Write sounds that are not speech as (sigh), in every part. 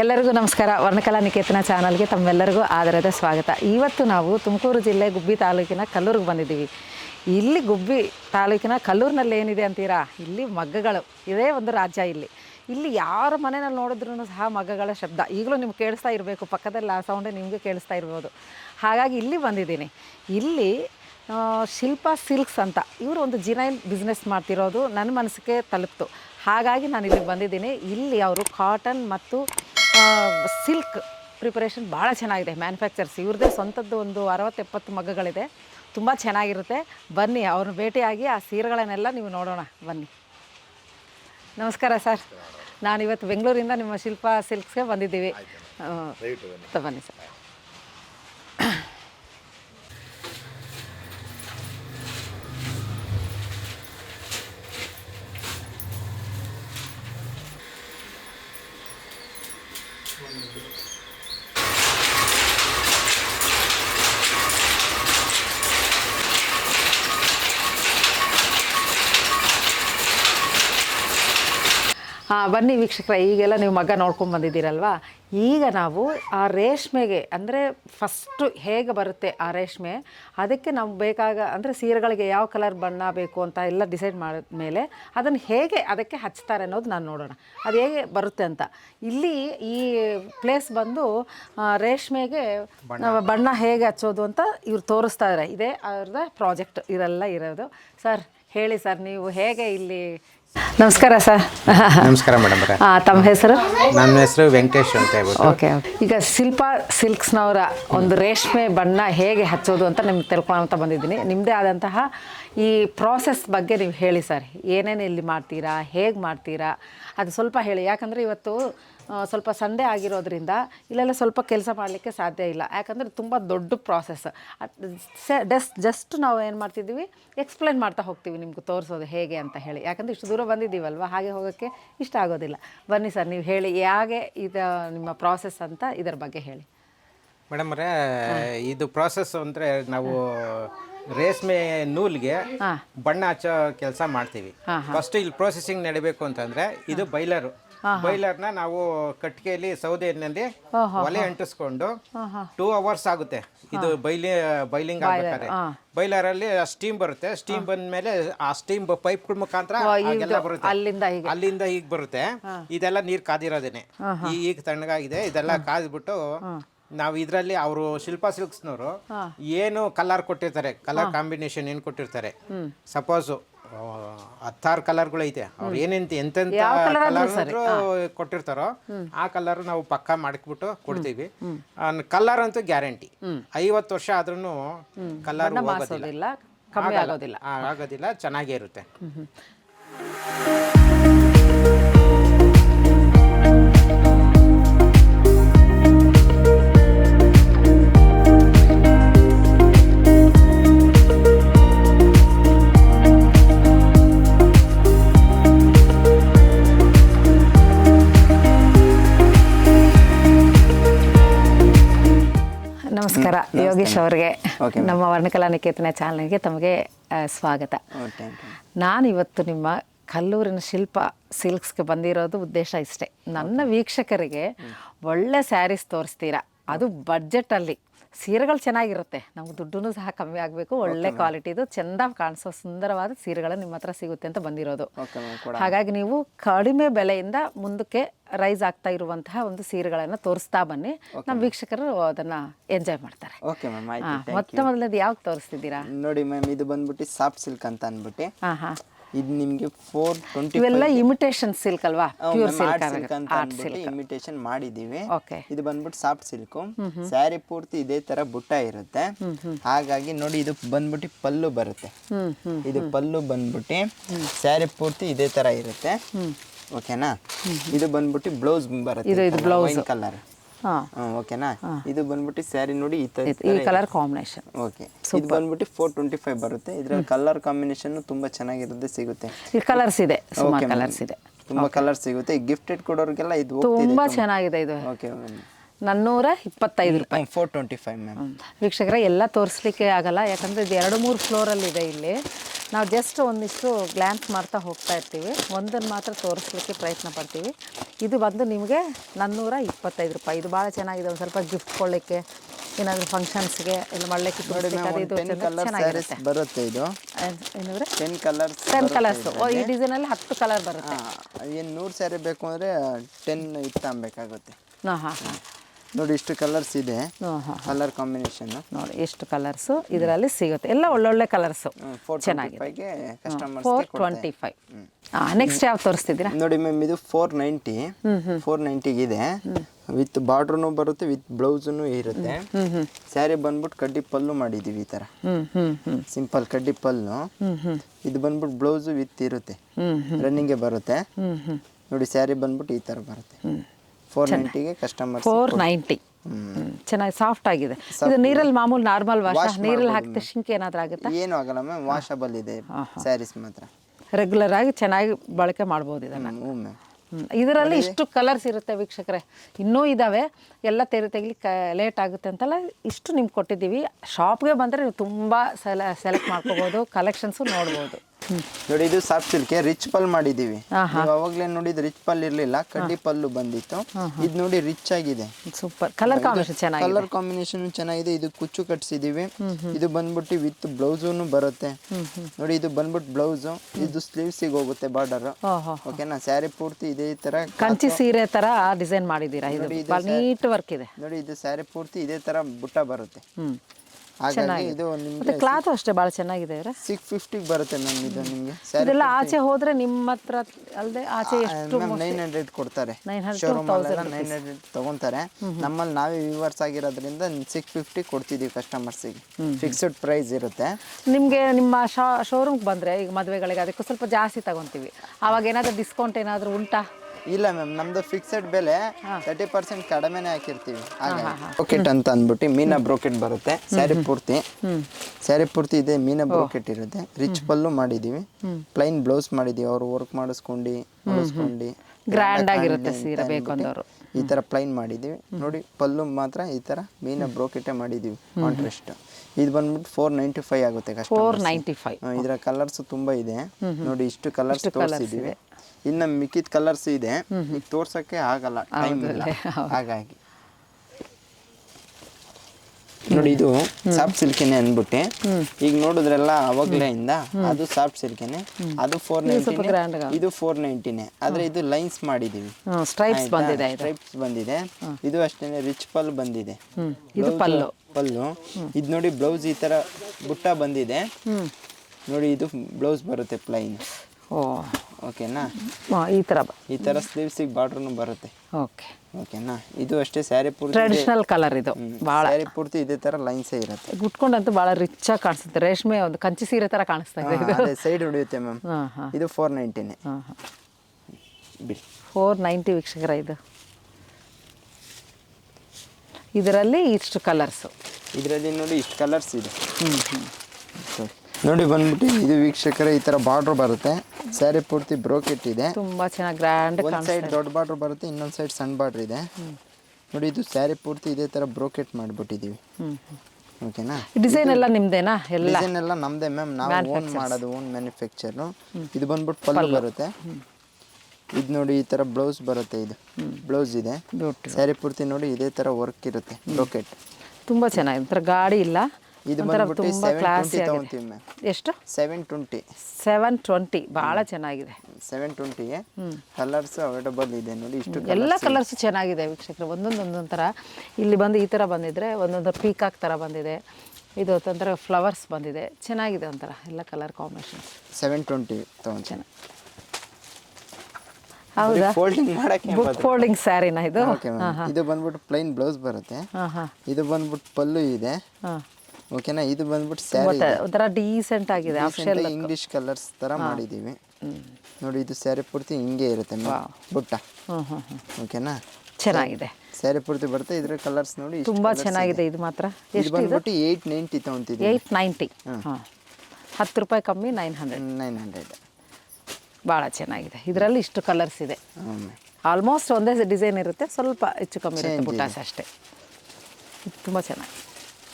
ಎಲ್ಲರಿಗೂ ನಮಸ್ಕಾರ. ವರ್ಣಕಲಾ ನಿಕೇತನ ಚಾನಲ್ಗೆ ತಮ್ಮೆಲ್ಲರಿಗೂ ಆಧಾರದ ಸ್ವಾಗತ. ಇವತ್ತು ನಾವು ತುಮಕೂರು ಜಿಲ್ಲೆ ಗುಬ್ಬಿ ತಾಲೂಕಿನ ಕಲ್ಲೂರಿಗೆ ಬಂದಿದ್ದೀವಿ. ಇಲ್ಲಿ ಗುಬ್ಬಿ ತಾಲೂಕಿನ ಕಲ್ಲೂರಿನಲ್ಲಿ ಏನಿದೆ ಅಂತೀರಾ? ಇಲ್ಲಿ ಮಗ್ಗಗಳು. ಇದೇ ಒಂದು ರಾಜ್ಯ ಇಲ್ಲಿ. ಇಲ್ಲಿ ಯಾರ ಮನೆಯಲ್ಲಿ ನೋಡಿದ್ರೂ ಸಹ ಮಗ್ಗಗಳ ಶಬ್ದ. ಈಗಲೂ ನಿಮ್ಗೆ ಕೇಳಿಸ್ತಾ ಇರಬೇಕು. ಪಕ್ಕದಲ್ಲಿ ಆ ಸೌಂಡೇ ನಿಮಗೆ ಕೇಳಿಸ್ತಾ ಇರ್ಬೋದು. ಹಾಗಾಗಿ ಇಲ್ಲಿ ಬಂದಿದ್ದೀನಿ. ಇಲ್ಲಿ ಶಿಲ್ಪಾ ಸಿಲ್ಕ್ಸ್ ಅಂತ. ಇವರು ಒಂದು ಜಿನೈನ್ ಬಿಸ್ನೆಸ್ ಮಾಡ್ತಿರೋದು. ನನ್ನ ಮನಸ್ಸಿಗೆ ತಲುಪ್ತು. ಹಾಗಾಗಿ ನಾನು ಇಲ್ಲಿ ಬಂದಿದ್ದೀನಿ. ಇಲ್ಲಿ ಅವರು ಕಾಟನ್ ಮತ್ತು ಸಿಲ್ಕ್ ಪ್ರಿಪರೇಷನ್ ಭಾಳ ಚೆನ್ನಾಗಿದೆ. ಮ್ಯಾನುಫ್ಯಾಕ್ಚರ್ಸ್ ಇವ್ರದ್ದೇ ಸ್ವಂತದ್ದು ಒಂದು ಅರವತ್ತೆಪ್ಪತ್ತು ಮಗ್ಗಗಳಿದೆ. ತುಂಬ ಚೆನ್ನಾಗಿರುತ್ತೆ. ಬನ್ನಿ ಅವ್ರನ್ನ ಭೇಟಿಯಾಗಿ ಆ ಸೀರೆಗಳನ್ನೆಲ್ಲ ನೀವು ನೋಡೋಣ. ಬನ್ನಿ. ನಮಸ್ಕಾರ ಸರ್. ನಾನು ಇವತ್ತು ಬೆಂಗಳೂರಿಂದ ನಿಮ್ಮ ಶಿಲ್ಪ ಸಿಲ್ಕ್ಸ್ಗೆ ಬಂದಿದ್ದೀವಿ. ಬನ್ನಿ ಸರ್ ಹಾಂ ಬನ್ನಿ ವೀಕ್ಷಕರ ಈಗೆಲ್ಲ ನೀವು ಮಗ ನೋಡ್ಕೊಂಡು ಬಂದಿದ್ದೀರಲ್ವಾ? ಈಗ ನಾವು ಆ ರೇಷ್ಮೆಗೆ ಅಂದರೆ ಫಸ್ಟು ಹೇಗೆ ಬರುತ್ತೆ ಆ ರೇಷ್ಮೆ? ಅದಕ್ಕೆ ನಾವು ಬೇಕಾಗ ಅಂದರೆ ಸೀರೆಗಳಿಗೆ ಯಾವ ಕಲರ್ ಬಣ್ಣ ಬೇಕು ಅಂತ ಎಲ್ಲ ಡಿಸೈಡ್ ಮಾಡಿದ ಮೇಲೆ ಅದನ್ನು ಹೇಗೆ ಅದಕ್ಕೆ ಹಚ್ತಾರೆ ಅನ್ನೋದು ನಾನು ನೋಡೋಣ. ಅದು ಹೇಗೆ ಬರುತ್ತೆ ಅಂತ. ಇಲ್ಲಿ ಈ ಪ್ಲೇಸ್ ಬಂದು ರೇಷ್ಮೆಗೆ ಬಣ್ಣ. ಹೇಗೆ ಹಚ್ಚೋದು ಅಂತ ಇವ್ರು ತೋರಿಸ್ತಾ ಇದ್ದಾರೆ ಇದೇ ಅವ್ರದ್ದು ಪ್ರಾಜೆಕ್ಟ್ ಇದೆಲ್ಲ ಇರೋದು. ಸರ್ ಹೇಳಿ ಸರ್ ನೀವು ಹೇಗೆ ಇಲ್ಲಿ ನಮಸ್ಕಾರ ಸರ್. ನಮಸ್ಕಾರ ಮೇಡಮ್ ತಮ್ಮ ಹೆಸರು? ನನ್ನ ಹೆಸರು ವೆಂಕಟೇಶ್ ಅಂತ ಹೇಳ್ಬಿಟ್ಟು. ಓಕೆ ಈಗ ಶಿಲ್ಪಾ ಸಿಲ್ಕ್ಸ್ನವರ ಒಂದು ರೇಷ್ಮೆ ಬಣ್ಣ ಹೇಗೆ ಹಚ್ಚೋದು ಅಂತ ನಿಮ್ಗೆ ತಿಳ್ಕೊಳ್ಳೋಂತ ಬಂದಿದ್ದೀನಿ. ನಿಮ್ಮದೇ ಆದಂತಹ ಈ ಪ್ರಾಸೆಸ್ ಬಗ್ಗೆ ನೀವು ಹೇಳಿ ಸರ್. ಏನೇನು ಇಲ್ಲಿ ಮಾಡ್ತೀರಾ? ಹೇಗೆ ಮಾಡ್ತೀರಾ? ಅದು ಸ್ವಲ್ಪ ಹೇಳಿ. ಯಾಕಂದರೆ ಇವತ್ತು ಸ್ವಲ್ಪ ಸಂಡೇ ಆಗಿರೋದ್ರಿಂದ ಇಲ್ಲೆಲ್ಲ ಸ್ವಲ್ಪ ಕೆಲಸ ಮಾಡಲಿಕ್ಕೆ ಸಾಧ್ಯ ಇಲ್ಲ. ಯಾಕಂದರೆ ತುಂಬ ದೊಡ್ಡ ಪ್ರಾಸೆಸ್ ಡಸ್ಟ್ ಜಸ್ಟ್ ನಾವು ಏನು ಮಾಡ್ತಿದ್ದೀವಿ? ಎಕ್ಸ್ಪ್ಲೇನ್ ಮಾಡ್ತಾ ಹೋಗ್ತೀವಿ ನಿಮ್ಗೆ ತೋರಿಸೋದು ಹೇಗೆ ಅಂತ ಹೇಳಿ. ಯಾಕಂದರೆ ಇಷ್ಟು ದೂರ ಬಂದಿದ್ದೀವಲ್ವ? ಹಾಗೆ ಹೋಗೋಕ್ಕೆ ಇಷ್ಟ ಆಗೋದಿಲ್ಲ. ಬನ್ನಿ ಸರ್ ನೀವು ಹೇಳಿ ಹೇಗೆ ಇದು ನಿಮ್ಮ ಪ್ರಾಸೆಸ್ ಅಂತ ಇದರ ಬಗ್ಗೆ ಹೇಳಿ. ಮೇಡಮ್ ಅವರೇ ಇದು ಪ್ರಾಸೆಸ್ ಅಂದರೆ ನಾವು ರೇಷ್ಮೆ ನೂಲ್ಗೆ ಬಣ್ಣ ಹಚ್ಚೋ ಕೆಲಸ ಮಾಡ್ತೀವಿ. ಫಸ್ಟ್ ಇಲ್ಲಿ ಪ್ರೊಸೆಸಿಂಗ್ ನಡಿಬೇಕು ಅಂತಂದ್ರೆ ಇದು ಬೈಲರು ಬೈಲರ್ನ ನಾವು ಕಟ್ಟಿಗೆಯಲ್ಲಿ ಸೌದೆಯಲ್ಲಿ ಒಲೆ ಅಂಟಿಸ್ಕೊಂಡು ಟೂ ಅವರ್ಸ್ ಆಗುತ್ತೆ. ಇದು ಬೈಲಿ ಬೈಲಿಂಗ್ ಆಗ್ಬೇಕಾದ್ರೆ. ಬೈಲರಲ್ಲಿ ಸ್ಟೀಮ್ ಬರುತ್ತೆ. ಸ್ಟೀಮ್ ಬಂದ ಮೇಲೆ ಆ ಸ್ಟೀಮ್ ಪೈಪ್ ಮುಖಾಂತರ ಬರುತ್ತೆ. ಅಲ್ಲಿಂದ ಈಗ ಬರುತ್ತೆ. ಇದೆಲ್ಲ ನೀರ್ ಕಾದಿರೋದೇನೆ. ಈಗ ತಣ್ಣಗಾಗಿದೆ. ಇದೆಲ್ಲ ಕಾದ್ಬಿಟ್ಟು ನಾವು ಇದರಲ್ಲಿ ಅವರು ಶಿಲ್ಪಾ ಸಿಲ್ಕ್ಸ್ನವರು ಏನು ಕಲರ್ ಕೊಟ್ಟಿರ್ತಾರೆ. ಕಲರ್ ಕಾಂಬಿನೇಷನ್ ಏನು ಕೊಟ್ಟಿರ್ತಾರೆ? ಸಪೋಸ್ ಹತ್ತಾರು ಕಲರ್ಗಳೈತೆ ಅವ್ರು ಏನೆಂತ ಎಂತೆಂತ ಕಲರ್ ಕೊಟ್ಟಿರ್ತಾರೋ ಆ ಕಲರ್ ನಾವು ಪಕ್ಕ ಮಾಡ್ಬಿಟ್ಟು ಕೊಡ್ತೀವಿ. ಕಲರ್ ಅಂತೂ ಗ್ಯಾರಂಟಿ ಐವತ್ತು ವರ್ಷ ಆದ್ರೂ ಕಲರ್ ಆಗೋದಿಲ್ಲ. ಆಗೋದಿಲ್ಲ ಚೆನ್ನಾಗೇ ಇರುತ್ತೆ. ನಮಸ್ಕಾರ. ಯೋಗೀಶ್ ಅವರಿಗೆ ನಮ್ಮ ವರ್ಣಕಲಾ ನಿಕೇತನ ಚಾನಲ್ಗೆ ತಮಗೆ ಸ್ವಾಗತ. ನಾನು ಇವತ್ತು ನಿಮ್ಮ ಕಲ್ಲೂರಿನ ಶಿಲ್ಪ ಸಿಲ್ಕ್ಸ್ಗೆ ಬಂದಿರೋದು ಉದ್ದೇಶ ಇಷ್ಟೇ. ನನ್ನ ವೀಕ್ಷಕರಿಗೆ ಒಳ್ಳೆ ಸ್ಯಾರೀಸ್ ತೋರಿಸ್ತೀರಾ. ಅದು ಬಡ್ಜೆಟಲ್ಲಿ ಸೀರೆಗಳು ಚೆನ್ನಾಗಿರುತ್ತೆ. ನಮ್ಗೆ ದುಡ್ಡು ಸಹ ಕಮ್ಮಿ ಆಗಬೇಕು. ಒಳ್ಳೆ ಕ್ವಾಲಿಟಿದು ಚೆಂದ ಕಾಣಿಸೋ ಸುಂದರವಾದ ಸೀರೆಗಳು ನಿಮ್ಮ ಹತ್ರ ಸಿಗುತ್ತೆ ಅಂತ ಬಂದಿರೋದು. ಹಾಗಾಗಿ ನೀವು ಕಡಿಮೆ ಬೆಲೆಯಿಂದ ಮುಂದಕ್ಕೆ ರೈಸ್ ಆಗ್ತಾ ಇರುವಂತಹ ಒಂದು ಸೀರೆಗಳನ್ನು ತೋರಿಸ್ತಾ ಬನ್ನಿ. ನಮ್ಮ ವೀಕ್ಷಕರು ಅದನ್ನ ಎಂಜಾಯ್ ಮಾಡ್ತಾರೆ. ಓಕೆ ಮ್ಯಾಮ್ ಮೊತ್ತ ಮೊದಲನೇದು ಯಾವ್ದು ತೋರಿಸ್ತಿದ್ದೀರಾ? ನೋಡಿ ಮ್ಯಾಮ್ ಇದು ಬಂದ್ಬಿಟ್ಟು ಸಾಫ್ಟ್ ಸಿಲ್ಕ್ ಅಂತ ಅಂದ್ಬಿಟ್ಟು ಹಾ ಹಾ ಇದು ನಿಮಗೆ ಫೋರ್ ಟ್ವೆಂಟಿ ಇವೆಲ್ಲ ಇಮಿಟೇಷನ್ ಸಿಲ್ಕ್ ಅಲ್ವಾ? ಪ್ಯೂರ್ ಸಿಲ್ಕ್ ಅಂತ ಇಮಿಟೇಷನ್ ಮಾಡಿದೀವಿ. ಓಕೆ ಇದು ಬಂದ್ಬಿಟ್ಟು ಸಾಫ್ಟ್ ಸಿಲ್ಕ್ ಸ್ಯಾರಿ ಪೂರ್ತಿ ಇದೇ ತರ ಬುಟ್ಟ ಇರುತ್ತೆ. ಹಾಗಾಗಿ ನೋಡಿ ಇದು ಬಂದ್ಬಿಟ್ಟು ಪಲ್ಲು ಬರುತ್ತೆ. ಇದು ಪಲ್ಲು ಬಂದ್ಬಿಟ್ಟು ಸ್ಯಾರಿ ಪೂರ್ತಿ ಇದೇ ತರ ಇರುತ್ತೆ. ಓಕೆನಾ ಇದು ಬಂದ್ಬಿಟ್ಟು ಬ್ಲೌಸ್ ಬರುತ್ತೆ ಬ್ಲೌಸ್ ಕಲರ್ ಓಕೆನಾ? ಇದು ಬಂದ್ಬಿಟ್ಟು ಸ್ಯಾರಿ ನೋಡಿ ಈ ತರ ಈ ಕಲರ್ ಕಾಂಬಿನೇಷನ್ ಓಕೆ. ಇದು ಬಂದ್ಬಿಟ್ಟು ಫೋರ್ ಟ್ವೆಂಟಿ ಫೈವ್ ಬರುತ್ತೆ. ಇದ್ರಲ್ಲಿ ಕಲರ್ ಕಾಂಬಿನೇಷನ್ ತುಂಬಾ ಚೆನ್ನಾಗಿರುತ್ತೆ ಸಿಗುತ್ತೆ. ಈ ಕಲರ್ಸ್ ಇದೆ. ಸುಮಾರು ಕಲರ್ಸ್ ಇದೆ. ತುಂಬಾ ಕಲರ್ ಸಿಗುತ್ತೆ. ಗಿಫ್ಟೆಡ್ ಕೊಡೋರಿಗೆಲ್ಲ ಇದು ತುಂಬಾ ಚೆನ್ನಾಗಿದೆ ಇದು. ಓಕೆ ನನ್ನೂರ ಇಪ್ಪತ್ತೈದು ರೂಪಾಯಿ. ಫೋರ್ ಟ್ವೆಂಟಿ ಫೈವ್ ಮ್ಯಾಮ್ ವೀಕ್ಷಕರ ಎಲ್ಲ ತೋರಿಸ್ಲಿಕ್ಕೆ ಆಗಲ್ಲ. ಯಾಕಂದ್ರೆ ಇದು ಎರಡು ಮೂರು ಫ್ಲೋರಲ್ಲಿ ಇದೆ ಇಲ್ಲಿ. ನಾವು ಜಸ್ಟ್ ಒಂದಿಷ್ಟು ಗ್ಲ್ಯಾನ್ಸ್ ಮಾಡ್ತಾ ಹೋಗ್ತಾ ಇರ್ತೀವಿ. ಒಂದನ್ನು ಮಾತ್ರ ತೋರಿಸ್ಲಿಕ್ಕೆ ಪ್ರಯತ್ನ ಪಡ್ತೀವಿ. ಇದು ಬಂದು ನಿಮಗೆ ನಾನ್ನೂರ ಇಪ್ಪತ್ತೈದು ರೂಪಾಯಿ. ಇದು ಭಾಳ ಚೆನ್ನಾಗಿದೆ. ಒಂದು ಸ್ವಲ್ಪ ಗಿಫ್ಟ್ ಕೊಡಲಿಕ್ಕೆ ಏನಾದರೂ ಫಂಕ್ಷನ್ಸ್ಗೆ ಇಲ್ಲಿ ಮಾಡಲಿಕ್ಕೆ ಚೆನ್ನಾಗಿರುತ್ತೆ ಬರುತ್ತೆ ಇದು. ಏನಂದರೆ? ಟೆನ್ ಕಲರ್ಸ್ ಟೆನ್ ಕಲರ್ಸ್ ಈ ಡಿಸೈನಲ್ಲಿ ಹತ್ತು ಕಲರ್ ಬರುತ್ತೆ. ಏನು ನೂರು ಸ್ಯಾರಿ ಬೇಕು ಅಂದರೆ ಟೆನ್ ಇತ್ತಾಗಬೇಕಾಗುತ್ತೆ ಹಾಂ ಹಾಂ ಹಾಂ. ನೋಡಿ ಇಷ್ಟು ಕಲರ್ಸ್ ಇದೆ. ಕಲರ್ ಕಾಂಬಿನೇಷನ್ ನೋಡಿ ಎಷ್ಟು ಕಲರ್ಸ್ ಇದರಲ್ಲಿ ಸಿಗುತ್ತೆ. ಎಲ್ಲ ಒಳ್ಳೊಳ್ಳೆ ಕಲರ್ಸ್ ಚೆನ್ನಾಗಿದೆ. Customers four twenty five next ಯಾವ ತೋರಿಸ್ತಿದ್ದೀರಾ? ನೋಡಿ ಮ್ಯಾಮ್ ಇದು ಫೋರ್ ನೈಂಟಿ ಫೋರ್ ನೈಂಟಿಗಿದೆ ವಿತ್ ಬಾರ್ಡ್ರೂ ಬರುತ್ತೆ ವಿತ್ ಬ್ಲೌಸೂ ಇರುತ್ತೆ. ಸ್ಯಾರಿ ಬಂದ್ಬಿಟ್ಟು ಕಡ್ಡಿ ಪಲ್ಲು ಮಾಡಿದ್ದೀವಿ ಈ ಹ್ಞೂ ಸಿಂಪಲ್ ಕಡ್ಡಿ ಪಲ್ಲು. ಇದು ಬಂದ್ಬಿಟ್ಟು ಬ್ಲೌಸು ವಿತ್ ಇರುತ್ತೆ. ರನ್ನಿಂಗ್ಗೆ ಬರುತ್ತೆ. ನೋಡಿ ಸ್ಯಾರಿ ಬಂದ್ಬಿಟ್ಟು ಈ ಥರ ಬರುತ್ತೆ. ಫೋರ್ ನೈಂಟಿಗೆ ಕಸ್ಟಮರ್ ಫೋರ್ ನೈಂಟಿ ಚೆನ್ನಾಗಿ ಸಾಫ್ಟ್ ಆಗಿದೆ. ಇದು ನೀರಲ್ಲಿ ಮಾಮೂಲಿ ನಾರ್ಮಲ್ ವಾಶ್ ನೀರಲ್ಲಿ ಹಾಕಿದ ಶಿಂಕ್ ಏನಾದ್ರೂ ಆಗುತ್ತಾ? ಏನು ಆಗಲ್ಲ ಮ್ಯಾಮ್ ವಾಷಬಲ್ ಇದೆ ಸ್ಯಾರೀಸ್ ಮಾತ್ರ. ರೆಗ್ಯುಲರ್ ಆಗಿ ಚೆನ್ನಾಗಿ ಬಳಕೆ ಮಾಡ್ಬೋದು ಇದನ್ನು. ಇದರಲ್ಲಿ ಇಷ್ಟು ಕಲರ್ಸ್ ಇರುತ್ತೆ ವೀಕ್ಷಕರೇ. ಇನ್ನೂ ಇದ್ದಾವೆ ಎಲ್ಲ ತೆರೆ ತೆಗಿಲಿಕ್ಕೆ ಲೇಟ್ ಆಗುತ್ತೆ ಅಂತಲ್ಲ ಇಷ್ಟು ನಿಮ್ಗೆ ಕೊಟ್ಟಿದ್ದೀವಿ. ಶಾಪ್ಗೆ ಬಂದರೆ ನೀವು ತುಂಬ ಸೆಲೆ ಸೆಲೆಕ್ಟ್ ಮಾಡ್ಕೋಬೋದು ಕಲೆಕ್ಷನ್ಸು ನೋಡ್ಬೋದು. ನೋಡಿ ಇದು ಸಾಫ್ಟ್ ಸಿಲ್ಕೆ ರಿಚ್ ಪಲ್ ಮಾಡಿದೀವಿ ಅವಾಗಲೇ ನೋಡಿದ್ ರಿಚ್ ಪಲ್ ಇರ್ಲಿಲ್ಲ ಕಡ್ಡಿ ಪಲ್ಲು ಬಂದಿತ್ತು. ಇದು ನೋಡಿ ರಿಚ್ ಆಗಿದೆ. Super. Colour combination colour combination ಚೆನ್ನಾಗಿದೆ. ಇದು ಕುಚ್ಚು ಕಟ್ಸಿದೀವಿ. ಇದು ಬಂದ್ಬಿಟ್ಟು ವಿತ್ ಬ್ಲೌಸೂನು ಬರುತ್ತೆ. ನೋಡಿ ಇದು ಬಂದ್ಬಿಟ್ಟು ಬ್ಲೌಸ್. ಇದು ಸ್ಲೀವ್ಸಿಗೆ ಹೋಗುತ್ತೆ ಬಾರ್ಡರ್ ಓಕೆನಾ ಸ್ಯಾರಿ ಪೂರ್ತಿ ಇದೇ ತರ ಕಂಚಿ ಸೀರೆ ತರ ಡಿಸೈನ್ ಮಾಡಿದೀರಾ ಇದು ನೀಟ್ ವರ್ಕ್ ಇದೆ. ನೋಡಿ ಇದು ಸ್ಯಾರಿ ಪೂರ್ತಿ ಇದೇ ತರ ಬುಟ್ಟ ಬರುತ್ತೆ. ಹಾಗಾಗಿ ಇದು ನಿಮ್ಗೆ ಮತ್ತು ಕ್ಲಾತು ಅಷ್ಟೇ ಭಾಳ ಚೆನ್ನಾಗಿದೆ ಇವ್ರೆ? ಸಿಕ್ಸ್ ಫಿಫ್ಟಿಗೆ ಬರುತ್ತೆ ಮ್ಯಾಮ್ ಇದು ನಿಮಗೆ. ಸ್ಯಾರಿ ಇದೆಲ್ಲ ಆಚೆ ಹೋದ್ರೆ ನಿಮ್ಮ ಹತ್ರ ಅಲ್ಲದೆ ಆಚೆ ಎಷ್ಟು ನೈನ್ ಹಂಡ್ರೆಡ್ ಕೊಡ್ತಾರೆ. 900 ಶೋರೂಮ್ ನೈನ್ ಹಂಡ್ರೆಡ್ ತಗೊಂತಾರೆ. ನಮ್ಮಲ್ಲಿ ನಾವೇ ವ್ಯೂವರ್ಸ್ ಆಗಿರೋದ್ರಿಂದ ಸಿಕ್ಸ್ ಫಿಫ್ಟಿ ಕೊಡ್ತಿದ್ದೀವಿ ಕಸ್ಟಮರ್ಸಿಗೆ ಫಿಕ್ಸ್ಡ್ ಪ್ರೈಸ್ ಇರುತ್ತೆ. ನಿಮಗೆ ನಿಮ್ಮ ಶಾ ಶೋರೂಮ್ಗೆ ಬಂದರೆ ಈಗ ಮದುವೆಗಳಿಗೆ ಅದಕ್ಕೂ ಸ್ವಲ್ಪ ಜಾಸ್ತಿ ತಗೊಂತೀವಿ. ಅವಾಗ ಏನಾದರೂ ಡಿಸ್ಕೌಂಟ್ ಏನಾದರೂ ಉಂಟಾ? ಇಲ್ಲ ಮ್ಯಾಮ್ ನಮ್ದು ಫಿಕ್ಸೆಡ್ ಬೆಲೆ ತರ್ಟಿ ಪರ್ಸೆಂಟ್ ಕಡಿಮೆನೆ ಹಾಕಿರ್ತೀವಿ ಬ್ರೋಕೆಟ್ ಅಂತ ಅಂದ್ಬಿಟ್ಟು ಮೀನಾ ಬ್ರೋಕೆಟ್ ಬರುತ್ತೆ ಸ್ಯಾರಿ ಪೂರ್ತಿ. ಸ್ಯಾರಿ ಪೂರ್ತಿ ಇದೆ ಮೀನಾ ಬ್ರೋಕೆಟ್ ಇರುತ್ತೆ. ರಿಚ್ ಪಲ್ಲು ಮಾಡಿದೀವಿ. ಪ್ಲೈನ್ ಬ್ಲೌಸ್ ಮಾಡಿದೀವಿ ಅವ್ರು ವರ್ಕ್ ಮಾಡಿಸ್ಕೊಂಡು ಹೊಲಿಸ್ಕೊಂಡು ಗ್ರ್ಯಾಂಡ್ ಆಗಿರುತ್ತೆ ಸೀರೆ ಬೇಕು ಅಂದವರು ಈ ತರ ಪ್ಲೈನ್ ಮಾಡಿದೀವಿ. ನೋಡಿ ಪಲ್ಲು ಮಾತ್ರ ಈ ತರ ಮೀನ ಬ್ರೋಕೆಟೇ ಮಾಡಿದೀವಿ ಕಾಂಟ್ರಾಸ್ಟ್ ಇದು ಬಂದ್ಬಿಟ್ಟು ಫೋರ್ ನೈಂಟಿ ಫೈವ್ ಆಗುತ್ತೆ ಫೋರ್ ನೈಂಟಿ ಫೈವ್ ಇದರ ಕಲರ್ಸ್ ತುಂಬಾ ಇದೆ. ನೋಡಿ ಇಷ್ಟು ಕಲರ್ಸ್ ತೋರಿಸಿದೀವಿ. ಇನ್ನು ಮಿಕ್ಕಿದ ಕಲರ್ಸ್ ಇದೆ. ಈಗ ತೋರ್ಸಕ್ಕೆ ಆಗಲ್ಲ ಟೈಮ್ ಇಲ್ಲ. ಹಾಗಾಗಿ. ನೋಡಿ ಇದು ಸಾಫ್ಟ್ ಸಿಲ್ಕಿನೇ ಅಂದ್ಬಿಟ್ಟೆ. ಈಗ ನೋಡಿದ್ರೆಲ್ಲ ಅವಾಗ್ಲೇ ಇಂದ ಅದು ಸಾಫ್ಟ್ ಸಿಲ್ಕಿನೇ ಅದು ಫೋರ್ grand ಇದು ಫೋರ್ ನೈಂಟಿನೇ ಆದ್ರೆ ಇದು ಲೈನ್ಸ್ ಮಾಡಿದೀವಿ. ಸ್ಟ್ರೈಪ್ಸ್ ಬಂದಿದೆ ಇದು. ಸ್ಟ್ರೈಪ್ಸ್ ಬಂದಿದೆ. ಇದು ಅಷ್ಟೇನೆ ರಿಚ್ ಪಲ್ ಬಂದಿದೆ. ಇದು ಪಲ್ಲು. ಪಲ್ಲು. ಇದು ನೋಡಿ ಬ್ಲೌಸ್ ಈ ತರ ಬುಟ್ಟ ಬಂದಿದೆ. ನೋಡಿ ಇದು ಬ್ಲೌಸ್ ಬರುತ್ತೆ ಪ್ಲೈನ್ ಓ ಓಕೆನಾ? ಈ ಥರ ಈ ಥರ ಸ್ಲೀವ್ಸಿಗೆ ಬಾರ್ಡ್ರೂ ಬರುತ್ತೆ. ಓಕೆ. ಓಕೆನಾ? ಇದು ಅಷ್ಟೇ ಸ್ಯಾರಿ ಪೂರ್ತಿ ಟ್ರೆಡಿಷನಲ್ ಕಲರ್ ಇದು. ಭಾಳ ಸ್ಯಾರಿ ಪೂರ್ತಿ ಇದೇ ಥರ ಲೈನ್ಸೇ ಇರುತ್ತೆ. ಉಟ್ಕೊಂಡಂತೂ ಭಾಳ ಆಗಿ ಕಾಣಿಸುತ್ತೆ. ರೇಷ್ಮೆ ಒಂದು ಕಂಚಿ ಸೀರೆ ಥರ ಕಾಣಿಸ್ತಾ ಇದೆ ಇದು. ಅದೇ ಸೈಡ್ ಹೊಡೆಯುತ್ತೆ ಮ್ಯಾಮ್ ಇದು ಫೋರ್ ನೈಂಟಿನೇ ಬಿಡಿ. ಫೋರ್ ನೈಂಟಿ ವೀಕ್ಷಕರ ಇದು. ಇದರಲ್ಲಿ ಇಷ್ಟು ಕಲರ್ಸು ಇದರಲ್ಲಿ ನೋಡಿ ಇಷ್ಟು ಕಲರ್ಸ್ ಇದೆ. ನೋಡಿ ಬಂದ್ಬಿಟ್ಟು ಇದು ವೀಕ್ಷಕರ ಈ ತರ ಬಾರ್ಡರ್ ಬರುತ್ತೆ. ಸ್ಯಾರಿ ಪೂರ್ತಿ ಬ್ರೋಕೆಟ್ ಇದೆ. ತುಂಬಾ ಚೆನ್ನಾಗಿ ಗ್ರ್ಯಾಂಡ್ ಒಂದ್ ಸೈಡ್ ದೊಡ್ಡ ಬಾರ್ಡರ್ ಬರುತ್ತೆ ಇನ್ನೊಂದ್ ಸೈಡ್ ಸಣ್ಣ ಬಾರ್ಡರ್ ಇದೆ. ನೋಡಿ ಇದು ಸ್ಯಾರಿ ಪೂರ್ತಿ ಇದೇ ತರ ಬ್ರೋಕೆಟ್ ಮಾಡ್ಬಿಟ್ಟಿದೀವಿ. ಓಕೆನಾ? ಡಿಸೈನ್ ಎಲ್ಲ ನಿಮ್ದೇನಾ? ಎಲ್ಲ? ಡಿಸೈನ್ ಎಲ್ಲ ನಮ್ದೇ ಮ್ಯಾಮ್ ನಾವು ಓನ್ ಮಾಡೋದು ಓನ್ ಮ್ಯಾನುಫ್ಯಾಕ್ಚರ್ ಇದು ಬಂದ್ಬಿಟ್ಟು ಪಲ್ಲು ಬರುತ್ತೆ. ಇದು ನೋಡಿ ಈ ತರ ಬ್ಲೌಸ್ ಬರುತ್ತೆ ಇದು. ಬ್ಲೌಸ್ ಇದೆ. ಸ್ಯಾರಿ ಪೂರ್ತಿ ನೋಡಿ ಇದೇ ತರ ವರ್ಕ್ ಇರುತ್ತೆ ಬ್ರೋಕೆಟ್ ತುಂಬಾ ಚೆನ್ನಾಗಿದೆ. ಗಾಡಿ ಇಲ್ಲ. ಇದು ಬಂದ್ಬಿಟ್ಟು ತುಂಬ ಕ್ಲಾಸಿ ತಗೊಂತೀವಿ ಮ್ಯಾಮ್ ಎಷ್ಟು? ಸೆವೆನ್ ಟ್ವೆಂಟಿ ಸೆವೆನ್ ಟ್ವೆಂಟಿ ಭಾಳ ಚೆನ್ನಾಗಿದೆ. ಸೆವೆನ್ ಟ್ವೆಂಟಿಗೆ ಕಲರ್ಸ್ ಅವೈಲೇಬಲ್ ಇದೆ ನೋಡಿ ಇಷ್ಟು ಎಲ್ಲ ಕಲರ್ಸ್ ಚೆನ್ನಾಗಿದೆ ವೀಕ್ಷಕರು. ಒಂದೊಂದು ಒಂದೊಂದು ಥರ ಇಲ್ಲಿ ಬಂದು ಈ ಥರ ಬಂದಿದ್ರೆ ಒಂದೊಂದು ಪೀಕಾಕ್ ಥರ ಬಂದಿದೆ. ಇದು ಒಂಥರ ಫ್ಲವರ್ಸ್ ಬಂದಿದೆ. ಚೆನ್ನಾಗಿದೆ ಒಂಥರ ಎಲ್ಲ ಕಲರ್ ಕಾಂಬಿನೇಷನ್ ಸೆವೆನ್ ಟ್ವೆಂಟಿ ತಗೊಂತೀನಿ ಚೆನ್ನಾಗಿ. ಹೌದಾ? ಫೋಲ್ಡಿಂಗ್ ಮಾಡಕ್ಕೆ ಬುಕ್ ಫೋಲ್ಡಿಂಗ್ ಸ್ಯಾರಿನ ಇದು? ಇದು ಬಂದ್ಬಿಟ್ಟು ಪ್ಲೈನ್ ಬ್ಲೌಸ್ ಬರುತ್ತೆ. ಹಾಂ ಹಾಂ ಇದು ಬಂದ್ಬಿಟ್ಟು ಪಲ್ಲು ಇದೆ. ಹಾಂ. ಓಕೆನಾ ಇದು ಬಂದ್ಬಿಟ್ಟು ಸ್ಯಾರಿ ಒಂಥರ ಡೀಸೆಂಟ್ ಆಗಿದೆ ಇಂಗ್ಲಿಷ್ ಕಲರ್ಸ್ ತರ ಮಾಡಿದೀವಿ. ನೋಡಿ ಇದು ಸ್ಯಾರಿ ಪೂರ್ತಿ ಹಿಂಗೆ ಇರುತ್ತೆ ಬುಟ್ಟ. ಓಕೆನಾ ಚೆನ್ನಾಗಿದೆ. ಸ್ಯಾರಿ ಪೂರ್ತಿ ಬರುತ್ತೆ ಇದ್ರ ಕಲರ್ಸ್ ನೋಡಿ ತುಂಬಾ ಚೆನ್ನಾಗಿದೆ ಇದು ಮಾತ್ರ. ಇದು ಬಂದ್ಬಿಟ್ಟು ಏಯ್ಟ್ ನೈಂಟಿ ತಗೊಂತಿದ್ದೀವಿ ಏಯ್ಟ್ ನೈಂಟಿ ಹಾಂ. ಹತ್ತು ರೂಪಾಯಿ ಕಮ್ಮಿ ನೈನ್ ಹಂಡ್ರೆಡ್ ನೈನ್ ಹಂಡ್ರೆಡ್ ಭಾಳ ಚೆನ್ನಾಗಿದೆ. ಇದರಲ್ಲಿ ಇಷ್ಟು ಕಲರ್ಸ್ ಇದೆ. ಆಲ್ಮೋಸ್ಟ್ ಒಂದೇ ಡಿಸೈನ್ ಇರುತ್ತೆ ಸ್ವಲ್ಪ ಹೆಚ್ಚು ಕಮ್ಮಿ ಇರುತ್ತೆ ಬುಟಾಸ್ ಅಷ್ಟೇ. ತುಂಬ ಚೆನ್ನಾಗಿ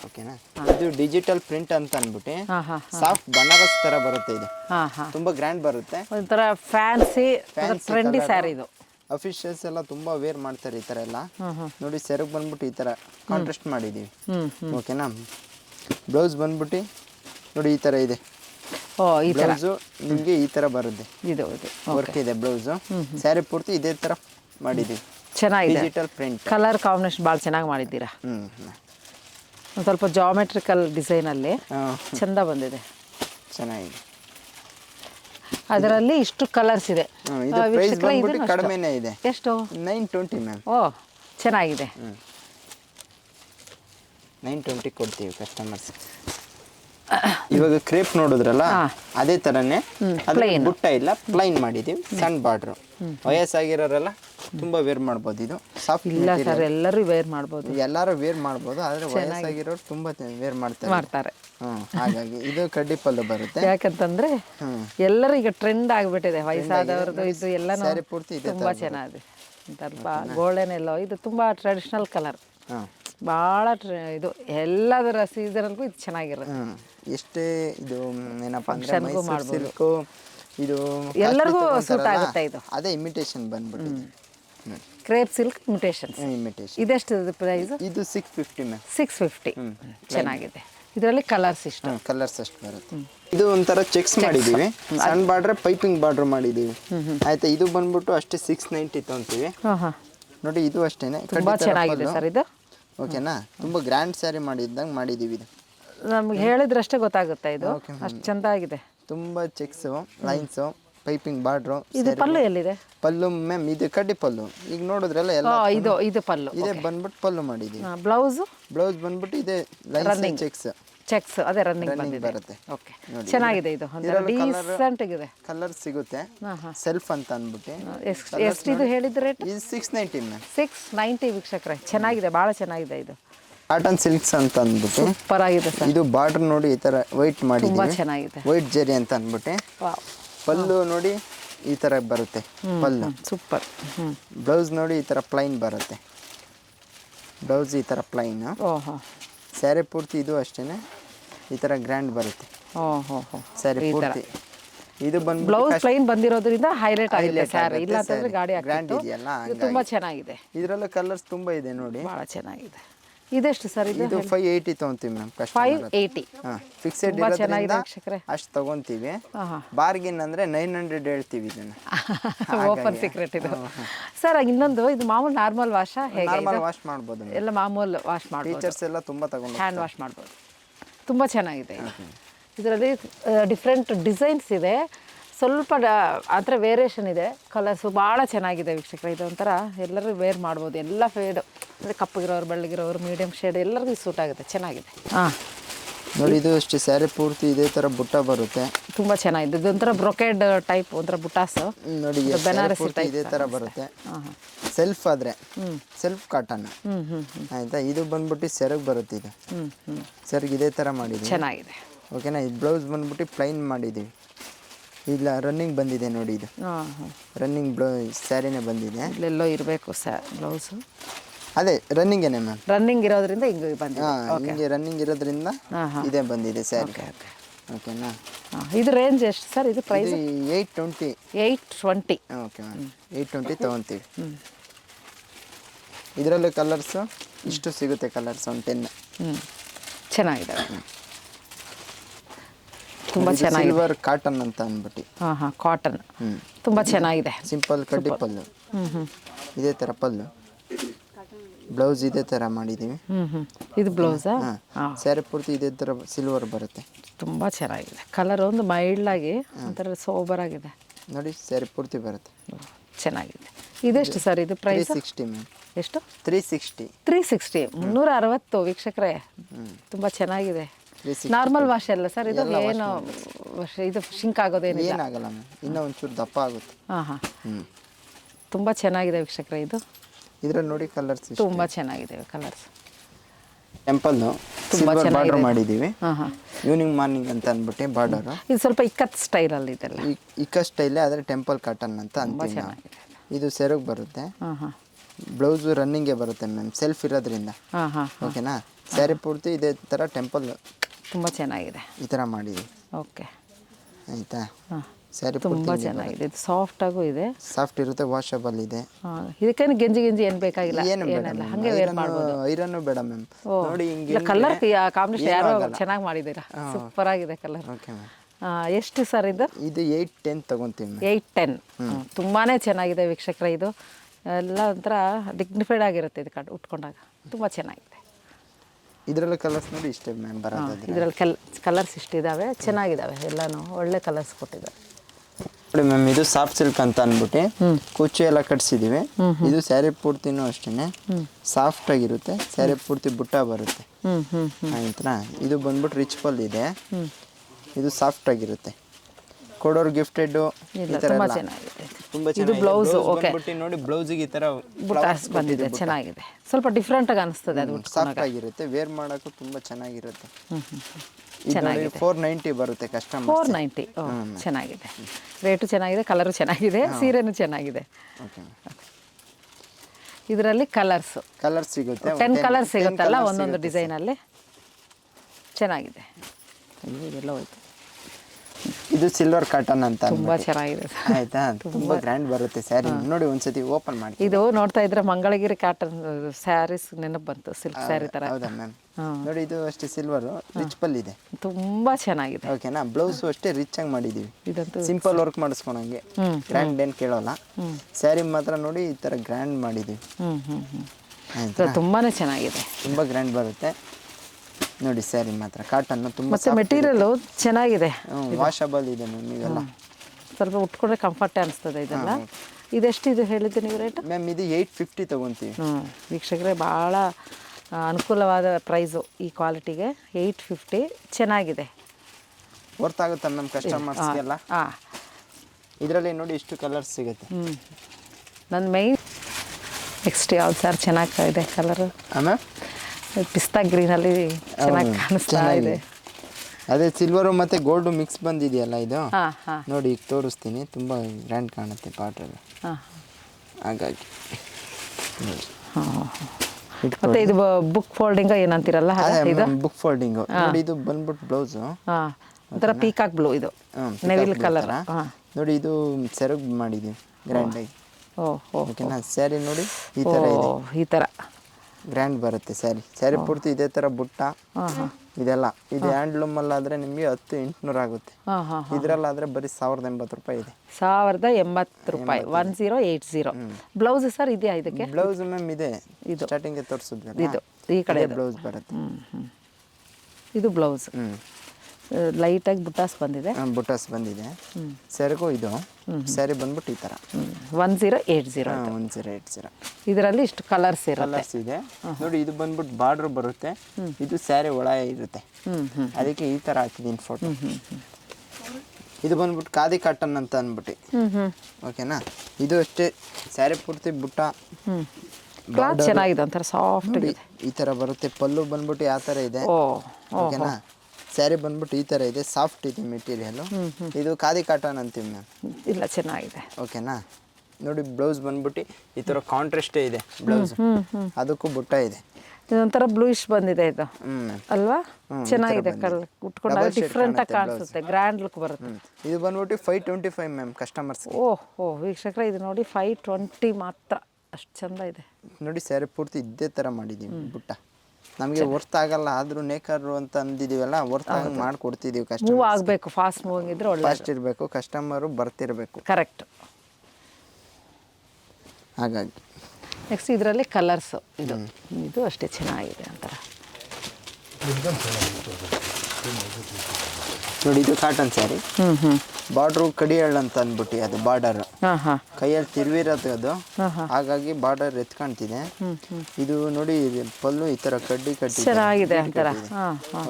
ಓಕೆನಾ? ಇದು ಡಿಜಿಟಲ್ ಪ್ರಿಂಟ್ ಅಂತ ಅಂದ್ಬಿಟ್ಟು ಸಾಫ್ಟ್ ಬನಾರಸ್ ತರ ಬರುತ್ತೆ ಇದು. ತುಂಬಾ ಗ್ರ್ಯಾಂಡ್ ಬರುತ್ತೆ. ಒಂಥರ ಫ್ಯಾನ್ಸಿ ಟ್ರೆಂಡಿ ಸ್ಯಾರಿ ಇದು. ಅಫಿಷಿಯಲ್ಸ್ ಎಲ್ಲ ತುಂಬಾ ವೇರ್ ಮಾಡ್ತಾರೆ ಈ ತರ ಎಲ್ಲ. ನೋಡಿ ಸೆರಗ್ ಬಂದ್ಬಿಟ್ಟು ಈ ತರ ಕಾಂಟ್ರಾಸ್ಟ್ ಮಾಡಿದೀವಿ. ಓಕೆನಾ? ಬ್ಲೌಸ್ ಬಂದ್ಬಿಟ್ಟು ನೋಡಿ ಈ ತರ ಇದೆ. ಓ ಈ ಬ್ಲೌಸು ನಿಮಗೆ ಈ ತರ ಬರುತ್ತೆ. ಇದು ವರ್ಕ್ ಇದೆ ಬ್ಲೌಸು ಸ್ಯಾರಿ ಪೂರ್ತಿ ಇದೇ ತರ ಮಾಡಿದೀವಿ. ಚೆನ್ನಾಗಿದೆ. ಡಿಜಿಟಲ್ ಪ್ರಿಂಟ್ ಕಲರ್ ಕಾಂಬಿನೇಷನ್ ಭಾಳ ಚೆನ್ನಾಗಿ ಮಾಡಿದ್ದೀರಾ? ಹ್ಮ್. ಒಂದು ಸ್ವಲ್ಪ ಜಾಮೆಟ್ರಿಕಲ್ ಡಿಸೈನಲ್ಲಿ ಅಲ್ಲಿ ಚಂದ ಬಂದಿದೆ. ಚೆನ್ನಾಗಿದೆ. ಅದರಲ್ಲಿ ಇಷ್ಟು ಕಲರ್ಸ್ ಇದೆ. ಕಡಿಮೆನೇ ಇದೆ. ಎಷ್ಟು? Nine twenty ma'am. ಓ ಚೆನ್ನಾಗಿದೆ. ನೈನ್ ಟ್ವೆಂಟಿ ಕೊಡ್ತೀವಿ ಕಸ್ಟಮರ್ಸ್ ಇವಾಗ ಕ್ರೇಪ್ ನೋಡಿದ್ರಲ್ಲ ಅದೇ ತರನೇ ಬುಟ್ಟ ಇಲ್ಲ ಪ್ಲೈನ್ ಮಾಡಿದೀವಿ ಸಣ್ಣ ಬಾರ್ಡ್ರು ವಯಸ್ಸಾಗಿರೋರೆಲ್ಲ ತುಂಬಾ ವೇರ್ ಮಾಡ್ಬೋದು ಇದು. ಸಾಫ್ಟ್ ಇಲ್ಲ ಸರ್ ಎಲ್ಲರೂ ವೇರ್ ಮಾಡ್ಬೋದು. ಎಲ್ಲರೂ ವೇರ್ ಮಾಡ್ಬೋದು ಆದ್ರೆ ವಯಸ್ಸಾಗಿರೋರು ತುಂಬಾ ವೇರ್ ಮಾಡ್ತಾರೆ. ಮಾಡ್ತಾರೆ. ಹಾಗಾಗಿ ಇದು ಕಡ್ಡಿ ಪಲ್ಲು ಬರುತ್ತೆ. ಯಾಕಂತಂದ್ರೆ ಎಲ್ಲರೂ ಈಗ ಟ್ರೆಂಡ್ ಆಗ್ಬಿಟ್ಟಿದೆ. ವಯಸ್ಸಾದವ್ರದ್ದು ಇದು ಎಲ್ಲ ಪೂರ್ತಿ ಇದೆ ತುಂಬಾ ಚೆನ್ನಾಗಿದೆ. ಎಲ್ಲೋ ಇದು ತುಂಬಾ ಟ್ರೆಡಿಷನಲ್ ಕಲರ್ ಭಾಳ ಇದು ಎಲ್ಲದರ ಸೀಸನ್ಗೂ ಇದು ಚೆನ್ನಾಗಿರುತ್ತೆ. ಎಷ್ಟೇ ಇದು ಏನಪ್ಪಾ ಅಂದ್ರೆ ಮೈಸೂರು ಸಿಲ್ಕು ಇದು ಎಲ್ಲರಿಗೂ ಸೂಟ್ ಆಗುತ್ತೆ ಇದು. ಅದೇ ಇಮಿಟೇಷನ್ ಬಂದ್ಬಿಟ್ಟು ಕ್ರೇಪ್ ಸಿಲ್ಕ್ ಇಮಿಟೇಷನ್ ಇಮಿಟೇಷನ್ ಇದೆಷ್ಟು ಪ್ರೈಸ್ ಇದು six fifty ma'am six fifty ಚೆನ್ನಾಗಿದೆ. ಇದರಲ್ಲಿ ಕಲರ್ಸ್ ಇಷ್ಟ. ಕಲರ್ಸ್ ಅಷ್ಟು ಬರುತ್ತೆ. ಇದು ಒಂಥರ ಚೆಕ್ಸ್ ಮಾಡಿದೀವಿ ಸಣ್ಣ ಬಾರ್ಡ್ರೆ ಪೈಪಿಂಗ್ ಬಾರ್ಡ್ರ್ ಮಾಡಿದೀವಿ ಆಯ್ತಾ ಇದು ಬಂದ್ಬಿಟ್ಟು ಅಷ್ಟೇ ಸಿಕ್ಸ್ ನೈಂಟಿ ತೊಗೊಂತೀವಿ. ನೋಡಿ ಇದು ಅಷ್ಟೇನೆ. ತುಂಬ ಚೆನ್ನಾಗಿದೆ ಸರ್ ಇದು. ಓಕೆನಾ? ತುಂಬಾ ಗ್ರ್ಯಾಂಡ್ ಸ್ಯಾರಿ ಮಾಡಿದ್ದಂಗೆ ಮಾಡಿದೀವಿ ಇದು. ನಮ್ಗೆ ಹೇಳಿದ್ರಷ್ಟೇ ಗೊತ್ತಾಗುತ್ತೆ ಇದು. ಅಷ್ಟು ಚಂದ ಆಗಿದೆ ತುಂಬಾ ಚೆಕ್ಸು ಲೈನ್ಸು ಪೈಪಿಂಗ್ ಬಾರ್ಡ್ರು ಇದು ಪಲ್ಲು ಎಲ್ಲಿದೆ? ಪಲ್ಲು ಮ್ಯಾಮ್ ಇದು ಕಡ್ಡಿ ಪಲ್ಲು. ಈಗ ನೋಡಿದ್ರೆಲ್ಲ ಎಲ್ಲ ಆ, ಇದು ಇದು ಪಲ್ಲು. ಇದೆ ಬಂದ್ಬಿಟ್ಟು ಪಲ್ಲು ಮಾಡಿದೀವಿ. ಬ್ಲೌಸ್ ಬ್ಲೌಸ್ ಬಂದ್ಬಿಟ್ಟು ಇದೆ ಲೈನ್ಸ್ ಚೆಕ್ಸ್ ಚೆಕ್ಸ್ ಅದೇ ರನ್ನಿಂಗ್ ರನ್ನಿಂಗ್ ಬಂದಿದೆ. ಬರುತ್ತೆ. ಓಕೆ ಚೆನ್ನಾಗಿದೆ ಇದು. ಡೀಸೆಂಟ್ ಇದೆ ಕಲರ್ ಸಿಗುತ್ತೆ. ಸೆಲ್ಫ್ ಅಂತ ಅಂದ್ಬಿಟ್ಟು. ಎಷ್ಟು ಎಷ್ಟು ಇದು ಹೇಳಿದ ರೇಟ್ ಇದು six ninety ma'am six ninety ವೀಕ್ಷಕರೇ. ಚೆನ್ನಾಗಿದೆ ಭಾಳ ಚೆನ್ನಾಗಿದೆ ಇದು. ಕಾಟನ್ ಸಿಲ್ಕ್ಸ್ ಅಂತ ಅಂದ್ಬಿಟ್ಟು. ಸೂಪರ್ ಆಗಿದೆ ಸರ್ ಇದು ಬಾರ್ಡರ್ ನೋಡಿ ಈ ತರ ವೈಟ್ ಮಾಡಿ ಚೆನ್ನಾಗಿದೆ. ವೈಟ್ ಜರಿ ಅಂತ ಅಂದ್ಬಿಟ್ಟು. ವಾವ್ ಪಲ್ಲು ನೋಡಿ ಈ ತರ ಬರುತ್ತೆ ಪಲ್ಲು. ಸೂಪರ್ ಹ್ಞೂ ಬ್ಲೌಸ್ ನೋಡಿ ಈ ತರ ಪ್ಲೈನ್ ಬರುತ್ತೆ. ಬ್ಲೌಸ್ ಈ ತರ ಪ್ಲೈನ್ ಓಹೋ. ಸ್ಯಾರಿ ಪೂರ್ತಿ ಇದು ಅಷ್ಟೇನೆ? ಈ ತರ ಗ್ರ್ಯಾಂಡ್ ಬರುತ್ತೆ. ಓ ಹೋ ಹೋ. ಸ್ಯಾರಿ ಪೂರ್ತಿ. ಇದು ಬಂದು ಬ್ಲೌಸ್ ಪ್ಲೈನ್ ಬಂದಿರೋದ್ರಿಂದ ಹೈಲೈಟ್ ಆಗಿದೆ Highlight ಸ್ಯಾರಿ ಆಗುತ್ತೆ ಇಲ್ಲ ಅಂತಂದ್ರೆ saree. ಗಾಡಿ Grand ಆಗ್ತಿತ್ತು ಇದೆಯಲ್ಲ, ಇದು ತುಂಬಾ ಚೆನ್ನಾಗಿದೆ. ಇದರಲ್ಲೂ ಕಲರ್ಸ್ ತುಂಬಾ ಇದೆ ನೋಡಿ. ಬಹಳ ಚೆನ್ನಾಗಿದೆ. ಇದೆಷ್ಟು ಸರ್ ಇದು? ಇದು ಫೈವ್ ಏಯ್ಟಿ ತೊಗೊಂತೀವಿ ಮ್ಯಾಮ್ ಫೈವ್ ಕಸ್ಟಮರ್ ಏಯ್ಟಿ ಹಾಂ ಫಿಕ್ಸೆಡ್ ತುಂಬಾ ಇರೋದ್ರಿಂದ ಚೆನ್ನಾಗಿದೆ ವೀಕ್ಷಕರೇ. ಅಷ್ಟು ತಗೊಂತೀವಿ. ಹಾಂ ಹಾಂ. ಬಾರ್ಗಿನ್ ಅಂದ್ರೆ ನೈನ್ ಹಂಡ್ರೆಡ್ ಹೇಳ್ತೀವಿ ಇದನ್ನ. (laughs) ಓಪನ್ ಸೀಕ್ರೆಟ್ ಇದು. ಸರ್ ಇನ್ನೊಂದು ಇದು ಮಾಮೂಲ್ ನಾರ್ಮಲ್ ವಾಶ ಹೇಗೆ ನಾರ್ಮಲ್ ಇದು? ವಾಶ್ ಮಾಡ್ಬೋದು ಎಲ್ಲ ಮಾಮೂಲು ವಾಶ್ ಮಾಡ್ಬೋದು. ಟೀಚರ್ಸ್ ಎಲ್ಲ ತುಂಬಾ ತಗೊಂಡು ಹ್ಯಾಂಡ್ ವಾಶ್ ಮಾಡ್ಬೋದು. ತುಂಬ ಚೆನ್ನಾಗಿದೆ ಇದರಲ್ಲಿ ಡಿಫ್ರೆಂಟ್ ಡಿಸೈನ್ಸ್ ಇದೆ. ಸ್ವಲ್ಪ ಅಂದರೆ ವೇರಿಯೇಷನ್ ಇದೆ. ಕಲರ್ಸು ಭಾಳ ಚೆನ್ನಾಗಿದೆ ವೀಕ್ಷಕರೇ. ಇದು ಒಂಥರ ಎಲ್ಲರೂ ವೇರ್ ಮಾಡ್ಬೋದು. ಎಲ್ಲ ಫೇಡು ಅಂದರೆ ಕಪ್ಪಗಿರೋರು ಬೆಳ್ಳಗಿರೋರು ಮೀಡಿಯಮ್ ಶೇಡ್ ಎಲ್ಲರಿಗೂ ಸೂಟ್ ಆಗುತ್ತೆ. ಚೆನ್ನಾಗಿದೆ. ಹಾಂ. ನೋಡಿ ಇದು ಅಷ್ಟು ಸ್ಯಾರಿ ಪೂರ್ತಿ ಇದೇ ತರ ಬುಟ್ಟ ಬರುತ್ತೆ. ತುಂಬ ಚೆನ್ನಾಗಿದೆ. ಇದೊಂಥರ ಬ್ರೊಕೆಡ್ ಟೈಪ್ ಒಂಥರ ಬುಟಾಸ್ ನೋಡಿ ಬೆನಾರಸ್ ಇದೇ ತರ ಬರುತ್ತೆ. ಸೆಲ್ಫ್ ಆದ್ರೆ ಸೆಲ್ಫ್ ಕಾಟನ್ ಆಯ್ತಾ? ಇದು ಬಂದ್ಬಿಟ್ಟು ಸೆರಗ್ ಬರುತ್ತೆ ಇದು. ಸೆರಗ್ ಇದೇ ತರ ಮಾಡಿದ್ವಿ. ಚೆನ್ನಾಗಿದೆ. ಓಕೆನಾ ಇದು ಬ್ಲೌಸ್ ಬಂದ್ಬಿಟ್ಟು ಪ್ಲೈನ್ ಮಾಡಿದ್ದೀವಿ ಇಲ್ಲ ರನ್ನಿಂಗ್ ಬಂದಿದೆ ನೋಡಿ ಇದು. ರನ್ನಿಂಗ್ ಬ್ಲೌಸ್ ಸ್ಯಾರಿನೇ ಬಂದಿದೆ. ಇಲ್ಲೆಲ್ಲೋ ಇರಬೇಕು ಸ ಬ್ಲೌಸು ಅದೇ ರನ್ನಿಂಗೇನೆ ಮ್ಯಾಮ್ ರನ್ನಿಂಗ್ ಇರೋದ್ರಿಂದ ಹಿಂಗೆ ಬಂದಿದೆ. ಹಾಂ ಹಿಂಗೆ ರನ್ನಿಂಗ್ ಇರೋದ್ರಿಂದ ಹಾಂ ಹಾಂ. ಇದೇ ಬಂದಿದೆ ಸರ್ ಓಕೆ ಓಕೆ ಓಕೆನಾ ಹಾಂ ಇದು ರೇಂಜ್ ಎಷ್ಟು ಸರ್ ಇದು ಪ್ರೈಸ್ ಇದು eight twenty eight twenty okay ma'am eight twenty ತೊಗೊತೀವಿ. ಇದರಲ್ಲೂ ಕಲರ್ಸು ಇಷ್ಟು ಸಿಗುತ್ತೆ ಕಲರ್ಸ್ ಒಂದು ಟೆನ್ ಹ್ಞೂ ಚೆನ್ನಾಗಿದೆ. ತುಂಬ ಚೆನ್ನಾಗಿದೆ. ಸಿಲ್ವರ್ ಕಾಟನ್ ಅಂತ ಅಂದ್ಬಿಟ್ಟು. ಹಾಂ ಹಾಂ ಕಾಟನ್ ಹ್ಞೂ ತುಂಬ ಚೆನ್ನಾಗಿದೆ. ಸಿಂಪಲ್ ಕಡ್ಡಿ ಪಲ್ಲು. ಇದೇ ಥರ ಪಲ್ಲು. ಬ್ಲೌಸ್ ಇದೇ ಥರ ಮಾಡಿದ್ದೀವಿ ಹ್ಞೂ ಹ್ಞೂ ಇದು ಬ್ಲೌಸಾ? ಹಾಂ ಸ್ಯಾರಿ ಪೂರ್ತಿ ಇದೇ ಥರ ಸಿಲ್ವರ್ ಬರುತ್ತೆ. ತುಂಬ ಚೆನ್ನಾಗಿದೆ. ಕಲರ್ ಒಂದು ಮೈಲ್ಡಾಗಿ ಒಂಥರ ಸೋಬರ್ ಆಗಿದೆ. ನೋಡಿ ಸ್ಯಾರಿ ಪೂರ್ತಿ ಬರುತ್ತೆ. ಚೆನ್ನಾಗಿದೆ. ಇದೆಷ್ಟು ಸರ್ ಇದು ತ್ರೀ ಪ್ರೈಸ್ ಸಿಕ್ಸ್ಟಿ ಮ್ಯಾಮ್ ಎಷ್ಟು? ತ್ರೀ ಸಿಕ್ಸ್ಟಿ ತ್ರೀ ಸಿಕ್ಸ್ಟಿ ಮುನ್ನೂರ ಅರವತ್ತು ವೀಕ್ಷಕರೇ ತುಂಬ ಚೆನ್ನಾಗಿದೆ. ತ್ರೀ ಸಿಕ್ಸ್ಟಿ ನಾರ್ಮಲ್ ವಾಶ್ ಅಲ್ಲ ಸರ್ ಇದು ಏನು wash- ಇದು ಶಿಂಕ್ ಆಗೋದೇನಿಲ್ಲ? ಏನಾಗಲ್ಲ ಮ್ಯಾಮ್ ಇನ್ನೂ ಒಂಚೂರು ದಪ್ಪ ಆಗುತ್ತೆ. ಹಾಂ ಹಾಂ ತುಂಬ ಚೆನ್ನಾಗಿದೆ ವೀಕ್ಷಕರೇ ಇದು. ಇದರಲ್ಲಿ ನೋಡಿ ಕಲರ್ಸ್ ತುಂಬ ಚೆನ್ನಾಗಿದೆ ಕಲರ್ಸ್ ಟೆಂಪಲ್ ತುಂಬಾ ಬಾರ್ಡರ್. ಮಾಡಿದ್ದೀವಿ. ಹಾಂ ಹಾಂ. ಈವ್ನಿಂಗ್ ಮಾರ್ನಿಂಗ್ ಅಂತ ಅಂದ್ಬಿಟ್ಟು ಬಾರ್ಡರ್ ಇದು ಸ್ವಲ್ಪ ಇಕ್ಕತ್ ಸ್ಟೈಲಲ್ಲಿ ಇದೆಲ್ಲ. ಇಕ್ಕ ಸ್ಟೈಲ್ ಆದರೆ ಟೆಂಪಲ್ ಕಾಟನ್ ಅಂತ ಅಂತೀವಿ ಇದು ಸೆರಗ್ ಬರುತ್ತೆ. ಹಾಂ ಹಾಂ. ಬ್ಲೌಸು ರನ್ನಿಂಗೇ ಬರುತ್ತೆ ಮ್ಯಾಮ್ ಸೆಲ್ಫ್ ಇರೋದ್ರಿಂದ. ಹಾಂ ಹಾಂ ಓಕೆನಾ ಸ್ಯಾರಿ ಪೂರ್ತಿ ಇದೇ ಥರ ಟೆಂಪಲ್ ತುಂಬ ಚೆನ್ನಾಗಿದೆ. ಈ ಥರ ಮಾಡಿದ್ದೀವಿ. ಓಕೆ ಆಯಿತಾ? ಹಾಂ. ಸ್ಯಾರಿ ತುಂಬಾ ಚೆನ್ನಾಗಿದೆ. ಇದು ಸಾಫ್ಟ್ ಆಗೂ ಇದೆ. ಸಾಫ್ಟ್ ಇರುತ್ತೆ ವಾಷಬಲ್ ಇದೆ. ಇದಕ್ಕೇನು ಗೆಂಜಿ ಗೆಂಜಿ ಏನು ಬೇಕಾಗಿಲ್ಲ? ಏನು ಬೇಡ ಹಂಗೆ ವೇರ್ ಮಾಡ್ಬೋದು. ಐರನ್ ಬೇಡ ಮ್ಯಾಮ್ ನೋಡಿ ಹಿಂಗೆ ಕಲರ್ ಕಾಂಬಿನೇಷನ್ ಯಾರೋ ಚೆನ್ನಾಗಿ ಮಾಡಿದ್ದೀರಾ? ಸೂಪರ್ ಆಗಿದೆ ಕಲರ್ ಓಕೆ ಮ್ಯಾಮ್ ಎಷ್ಟು ಸರ್ ಇದು? ಇದು ಏಯ್ಟ್ ಟೆನ್ ತಗೊಂತೀನಿ ಏಯ್ಟ್ ಟೆನ್ ತುಂಬಾ ಚೆನ್ನಾಗಿದೆ ವೀಕ್ಷಕರ ಇದು. ಎಲ್ಲ ಒಂಥರ ಡಿಗ್ನಿಫೈಡ್ ಆಗಿರುತ್ತೆ ಇದು ಕಟ್ ಉಟ್ಕೊಂಡಾಗ. ತುಂಬ ಚೆನ್ನಾಗಿದೆ. ಇದರಲ್ಲಿ ಕಲರ್ಸ್ ನೋಡಿ ಇಷ್ಟೇ ಮ್ಯಾಮ್ ಬರೋದು ಇದರಲ್ಲಿ ಕಲ್ ಕಲರ್ಸ್ ಇಷ್ಟಿದ್ದಾವೆ ಚೆನ್ನಾಗಿದ್ದಾವೆ ಎಲ್ಲನೂ. ಒಳ್ಳೆ ಕಲರ್ಸ್ ಕೊಟ್ಟಿದ್ದಾರೆ. ನೋಡಿ ಮ್ಯಾಮ್ ಇದು ಸಾಫ್ಟ್ ಸಿಲ್ಕ್ ಅಂತ ಅಂದ್ಬಿಟ್ಟು ಕುಚ್ಚು ಎಲ್ಲ ಕಟ್ಸಿದೀವಿ. ಇದು ಸ್ಯಾರಿ ಪೂರ್ತಿನೂ ಅಷ್ಟೇನೆ. ಸಾಫ್ಟ್ ಆಗಿರುತ್ತೆ. ಸ್ಯಾರಿ ಪೂರ್ತಿ ಬುಟ್ಟ ಬರುತ್ತೆ. ಆಯ್ತಾ ಇದು ಬಂದ್ಬಿಟ್ಟು ರಿಚ್ ಪಲ್ ಇದೆ. ಇದು ಸಾಫ್ಟ್ ಆಗಿರುತ್ತೆ. ಕೊಡೋರು ಗಿಫ್ಟೆಡ್ ಡಿಫ್ರೆಂಟ್ ತುಂಬ ಇದು ಬ್ಲೌಸ್ ಓಕೆ ನೋಡಿ ಬ್ಲೌಸಿಗೆ ಈ ತರ ಬಂದಿದೆ ಚೆನ್ನಾಗಿದೆ. ಸ್ವಲ್ಪ ಡಿಫ್ರೆಂಟಾಗಿ ಅನಿಸ್ತದೆ ಅದು ಸಾಫ್ಟ್ ಆಗಿರುತ್ತೆ. ವೇರ್ ಮಾಡೋಕ್ಕೂ ತುಂಬಾ ಚೆನ್ನಾಗಿರುತ್ತೆ. ಹ್ಞೂ ಫೋರ್ ನೈಂಟಿ ಬರುತ್ತೆ ಕಸ್ಟಮರ್ ಫೋರ್ ನೈಂಟಿ ಚೆನ್ನಾಗಿದೆ. ರೇಟು ಚೆನ್ನಾಗಿದೆ ಕಲರು ಚೆನ್ನಾಗಿದೆ ಸೀರೆನೂ ಚೆನ್ನಾಗಿದೆ. ಇದರಲ್ಲಿ ಕಲರ್ಸ್ ಕಲರ್ ಸಿಗುತ್ತೆ. ಟೆನ್ ಕಲರ್ ಸಿಗುತ್ತಲ್ಲ ಒಂದೊಂದು ಡಿಸೈನಲ್ಲಿ ಚೆನ್ನಾಗಿದೆ. ಇದೆಲ್ಲ ಹೋಯ್ತು. ಇದು ಸಿಲ್ವರ್ ಕಾಟನ್ ಅಂತ ತುಂಬಾ ಚೆನ್ನಾಗಿದೆ ಆಯ್ತಾ? ತುಂಬಾ. ಗ್ರ್ಯಾಂಡ್ ಬರುತ್ತೆ ಸ್ಯಾರಿ ನೋಡಿ ಒಂದ್ಸತಿ ಓಪನ್ ಮಾಡಿ. ಇದು ನೋಡ್ತಾ ಇದ್ರೆ ಮಂಗಳಗಿರಿ ಕಾಟನ್ ಸ್ಯಾರೀಸ್ ನೆನಪು ಬಂತು ಸಿಲ್ಕ್ ಸ್ಯಾರಿ ತರ. ಹೌದಾ ಮ್ಯಾಮ್ ನೋಡಿ ಇದು ಅಷ್ಟೇ ಸಿಲ್ವರ್ ರಿಚ್ ಪಲ್ ಇದೆ ತುಂಬಾ ಚೆನ್ನಾಗಿದೆ. ಓಕೆನಾ ಬ್ಲೌಸ್ ಅಷ್ಟೇ ರಿಚ್ ಆಗಿ ಮಾಡಿದೀವಿ. ಇದಂತೂ ಸಿಂಪಲ್ ವರ್ಕ್ ಮಾಡಿಸ್ಕೊಳಂಗೆ ಗ್ರ್ಯಾಂಡ್ ಏನ್ ಕೇಳೋಲ್ಲ. ಸ್ಯಾರಿ ಮಾತ್ರ ನೋಡಿ ಈ ತರ ಗ್ರ್ಯಾಂಡ್ ಮಾಡಿದೀವಿ. ಹ್ಮ್ ಹ್ಮ್ ಹ್ಞೂ ತುಂಬಾನೇ ತುಂಬಾ ಚೆನ್ನಾಗಿದೆ. ತುಂಬಾ ಗ್ರ್ಯಾಂಡ್ ಬರುತ್ತೆ. ನೋಡಿ ಸ್ಯಾರಿ ಮಾತ್ರ. ಕಾಟನ್ ತುಂಬ ಮತ್ತೆ ಮೆಟೀರಿಯಲ್ ಚೆನ್ನಾಗಿದೆ. ವಾಷಬಲ್ ಇದೆ. ಮ್ಯಾಮ್ ಸ್ವಲ್ಪ ಉಟ್ಕೊಂಡ್ರೆ ಕಂಫರ್ಟ್ ಅನಿಸ್ತದೆ ಇದೆಲ್ಲ. ಇದೆಷ್ಟಿದೆ ಹೇಳಿದ್ದೆ ನೀವು ರೇಟ್ ಮ್ಯಾಮ್ ಇದು ಏಯ್ಟ್ ಫಿಫ್ಟಿ ತೊಗೊತೀವಿ. ಹ್ಞೂ ವೀಕ್ಷಕರೇ ಭಾಳ ಅನುಕೂಲವಾದ ಪ್ರೈಸು ಈ ಕ್ವಾಲಿಟಿಗೆ ಏಯ್ಟ್ ಫಿಫ್ಟಿ ಚೆನ್ನಾಗಿದೆ. ವರ್ತ್ ಆಗುತ್ತೆ ಮ್ಯಾಮ್ ಕಸ್ಟಮರ್ಸ್ಗೆಲ್ಲ ಹಾಂ ಇದರಲ್ಲಿ ನೋಡಿ ಇಷ್ಟು ಕಲರ್ ಸಿಗುತ್ತೆ. ಹ್ಞೂ ನನ್ನ ಮೈನ್ ನೆಕ್ಸ್ಟ್ ಯಾವ್ದು ಸರ್ ಚೆನ್ನಾಗಿದೆ ಕಲರು ಆಮೇಲೆ ಪಿಸ್ತಾ ಗ್ರೀನಲ್ಲಿ ಚೆನ್ನಾಗಿ ಕಾಣಿಸ್ತಾ ಇದೆ. ಅದೇ ಸಿಲ್ವರು ಮತ್ತೆ ಗೋಲ್ಡ್ ಮಿಕ್ಸ್ ಬಂದಿದೆಯಲ್ಲ ಇದು? ನೋಡಿ ಈಗ ತೋರಿಸ್ತೀನಿ. ತುಂಬ ಗ್ರ್ಯಾಂಡ್ ಕಾಣುತ್ತೆ ಹಾಂ. ಹಾಗಾಗಿ. ಮತ್ತೆ ಇದು ಬುಕ್ ಫೋಲ್ಡಿಂಗ್ ಏನಂತೀರಲ್ಲ ಇದು? ಬುಕ್ ಫೋಲ್ಡಿಂಗ್ ನೋಡಿ ಇದು ಬಂದ್ಬಿಟ್ಟು ಬ್ಲೌಸು ಒಂಥರ ಪೀಕಾಕ್ ಬ್ಲೂ ಇದು. ನೆವಿಲ್ ಕಲರ್ ನೋಡಿ ಇದು ಸೆರಗ್ ಮಾಡಿದೀವಿ ಗ್ರ್ಯಾಂಡಾಗಿ ಓ ಓಕೆ ಓಕೆನಾ? ಸ್ಯಾರಿ ನೋಡಿ ಈ ಇದೆ. ಈ ಥರ ಗ್ರ್ಯಾಂಡ್ ಬರುತ್ತೆ ಸ್ಯಾರಿ ಸ್ಯಾರಿ ಪೂರ್ತಿ ಇದೇ ಥರ ಬುಟ್ಟ ಇದೆಲ್ಲ. ಇದು ಹ್ಯಾಂಡ್ಲೂಮಲ್ಲಾದರೆ ನಿಮಗೆ ಹತ್ತು ಎಂಟುನೂರು ಆಗುತ್ತೆ. ಇದರಲ್ಲಾದ್ರೆ ಬರೀ ಸಾವಿರದ ಎಂಬತ್ತು ರೂಪಾಯಿ ಇದೆ. ಸಾವಿರದ ಎಂಬತ್ತು ರೂಪಾಯಿ. One zero eight zero blouse sir ಇದೆಯಾ ಇದಕ್ಕೆ? ಬ್ಲೌಸ್ ಮ್ಯಾಮ್ ಇದೆ. ಇದು. ಸ್ಟಾರ್ಟಿಂಗ್ ತೋರಿಸಿದ್ವಿ ಇದು. ಈ ಕಡೆ ಬ್ಲೌಸ್ ಬರುತ್ತೆ. ಇದು ಬ್ಲೌಸ್ ಲೈಟಾಗಿ ಬುಟಾಸ್ ಬಂದಿದೆ? ಬುಟಾಸ್ ಬಂದಿದೆ. ಸೆರಗು ಇದು. ಸ್ಯಾರಿ ಬಂದ್ಬಿಟ್ಟು ಈ ಥರ. One zero eight zero one zero eight zero ಇದರಲ್ಲಿ ಇಷ್ಟು ಕಲರ್ಸ್ ಕಲರ್ಸ್ ಇದೆ. ನೋಡಿ ಇದು ಬಂದ್ಬಿಟ್ಟು ಬಾರ್ಡರ್ ಬರುತ್ತೆ. ಇದು ಸ್ಯಾರಿ ಒಳ ಇರುತ್ತೆ. ಅದಕ್ಕೆ ಈ ಥರ ಹಾಕಿದ್ದೀನಿ ಫೋಟೋ ಇದು ಬಂದ್ಬಿಟ್ಟು ಖಾದಿ ಕಾಟನ್ ಅಂತ ಅಂದ್ಬಿಟ್ಟು. ಓಕೆನಾ ಇದು ಅಷ್ಟೇ. ಸ್ಯಾರಿ ಪೂರ್ತಿ ಬುಟ್ಟ. ಕ್ಲಾತ್ ಚೆನ್ನಾಗಿದೆ ಒಂಥರ ಸಾಫ್ಟ್ ನೋಡಿ ಈ ಥರ ಬರುತ್ತೆ. ಪಲ್ಲು ಬಂದ್ಬಿಟ್ಟು ಯಾವ ಥರ ಇದೆ? ಓ ಓಕೆನಾ ಸ್ಯಾರಿ ಬಂದ್ಬಿಟ್ಟು ಈ ಥರ ಇದೆ. ಸಾಫ್ಟ್ ಇದೆ ಮೆಟೀರಿಯಲು ಇದು ಖಾದಿ ಕಾಟನ್ ಅಂತೀವಿ ಮ್ಯಾಮ್ ಇಲ್ಲ ಚೆನ್ನಾಗಿದೆ. ಓಕೆನಾ ನೋಡಿ ಬ್ಲೌಸ್ ಬಂದ್ಬಿಟ್ಟು ಈ ಥರ ಕಾಂಟ್ರಾಸ್ಟೇ ಇದೆ ಬ್ಲೌಸ್ ಅದಕ್ಕೂ ಬುಟ್ಟ ಇದೆ. ಇದೊಂಥರ ಬ್ಲೂಯಿಶ್ ಬಂದಿದೆ ಇದು. ಅಲ್ವಾ? ಚೆನ್ನಾಗಿದೆ ಕಲ್ ಉಟ್ಕೊಂಡಾಗ ಡಿಫ್ರೆಂಟ್ ಆಗಿ ಕಾಣಿಸುತ್ತೆ. ಗ್ರ್ಯಾಂಡ್ ಲುಕ್ ಬರುತ್ತೆ. ಇದು ಬಂದ್ಬಿಟ್ಟು five twenty five ma'am customers oh oh ವೀಕ್ಷಕರೇ ಇದು ನೋಡಿ ಫೈವ್ ಟ್ವೆಂಟಿ ಮಾತ್ರ. ಅಷ್ಟು ಚಂದ ಇದೆ. ನೋಡಿ ಸ್ಯಾರಿ ಪೂರ್ತಿ ಇದೇ ಥರ ಮಾಡಿದ್ದೀವಿ ಬುಟ್ಟ. ನಮಗೆ ವರ್ತ್ ಆಗಲ್ಲ ಆದ್ರೂ ನೇಕರ್ ಅಂತ ಅಂದಿದೀವಲ್ಲ ವರ್ತ್ ಆಗಿ ಮಾಡ್ಕೊಡ್ತಿದೀವಿ ಮೂವ್ ಕಸ್ಟಮರ್ ಆಗಬೇಕು ಫಾಸ್ಟ್ ಮೂವಿಂಗ್ ಇದ್ರೆ ಒಳ್ಳೆ ಫಾಸ್ಟ್ ಇರಬೇಕು ಕಸ್ಟಮರು ಬರ್ತಿರಬೇಕು. ಕರೆಕ್ಟ್ ಹಾಗಾಗಿ. ನೆಕ್ಸ್ಟ್ ಇದರಲ್ಲಿ ಕಲರ್ಸ್ ಇದು. ಇದು ಅಷ್ಟೇ ಚೆನ್ನಾಗಿದೆ ಒಂಥರ ನೋಡಿ ಇದು ಕಾಟನ್ ಸ್ಯಾರಿ ಬಾರ್ಡ್ರು ಕಡಿಯಳ್ ಅಂತ ಅಂದ್ಬಿಟ್ಟು ಅದು ಬಾರ್ಡರ್. ಕೈಯಲ್ಲಿ ತಿರುವಿರೋದು ಅದು. ಹಾಗಾಗಿ ಬಾರ್ಡರ್ ಎತ್ಕೊಂತಿದೆ. ಇದು ನೋಡಿ ಪಲ್ಲು ಈ ತರ ಕಡ್ಡಿ ಕಟ್ಟಿ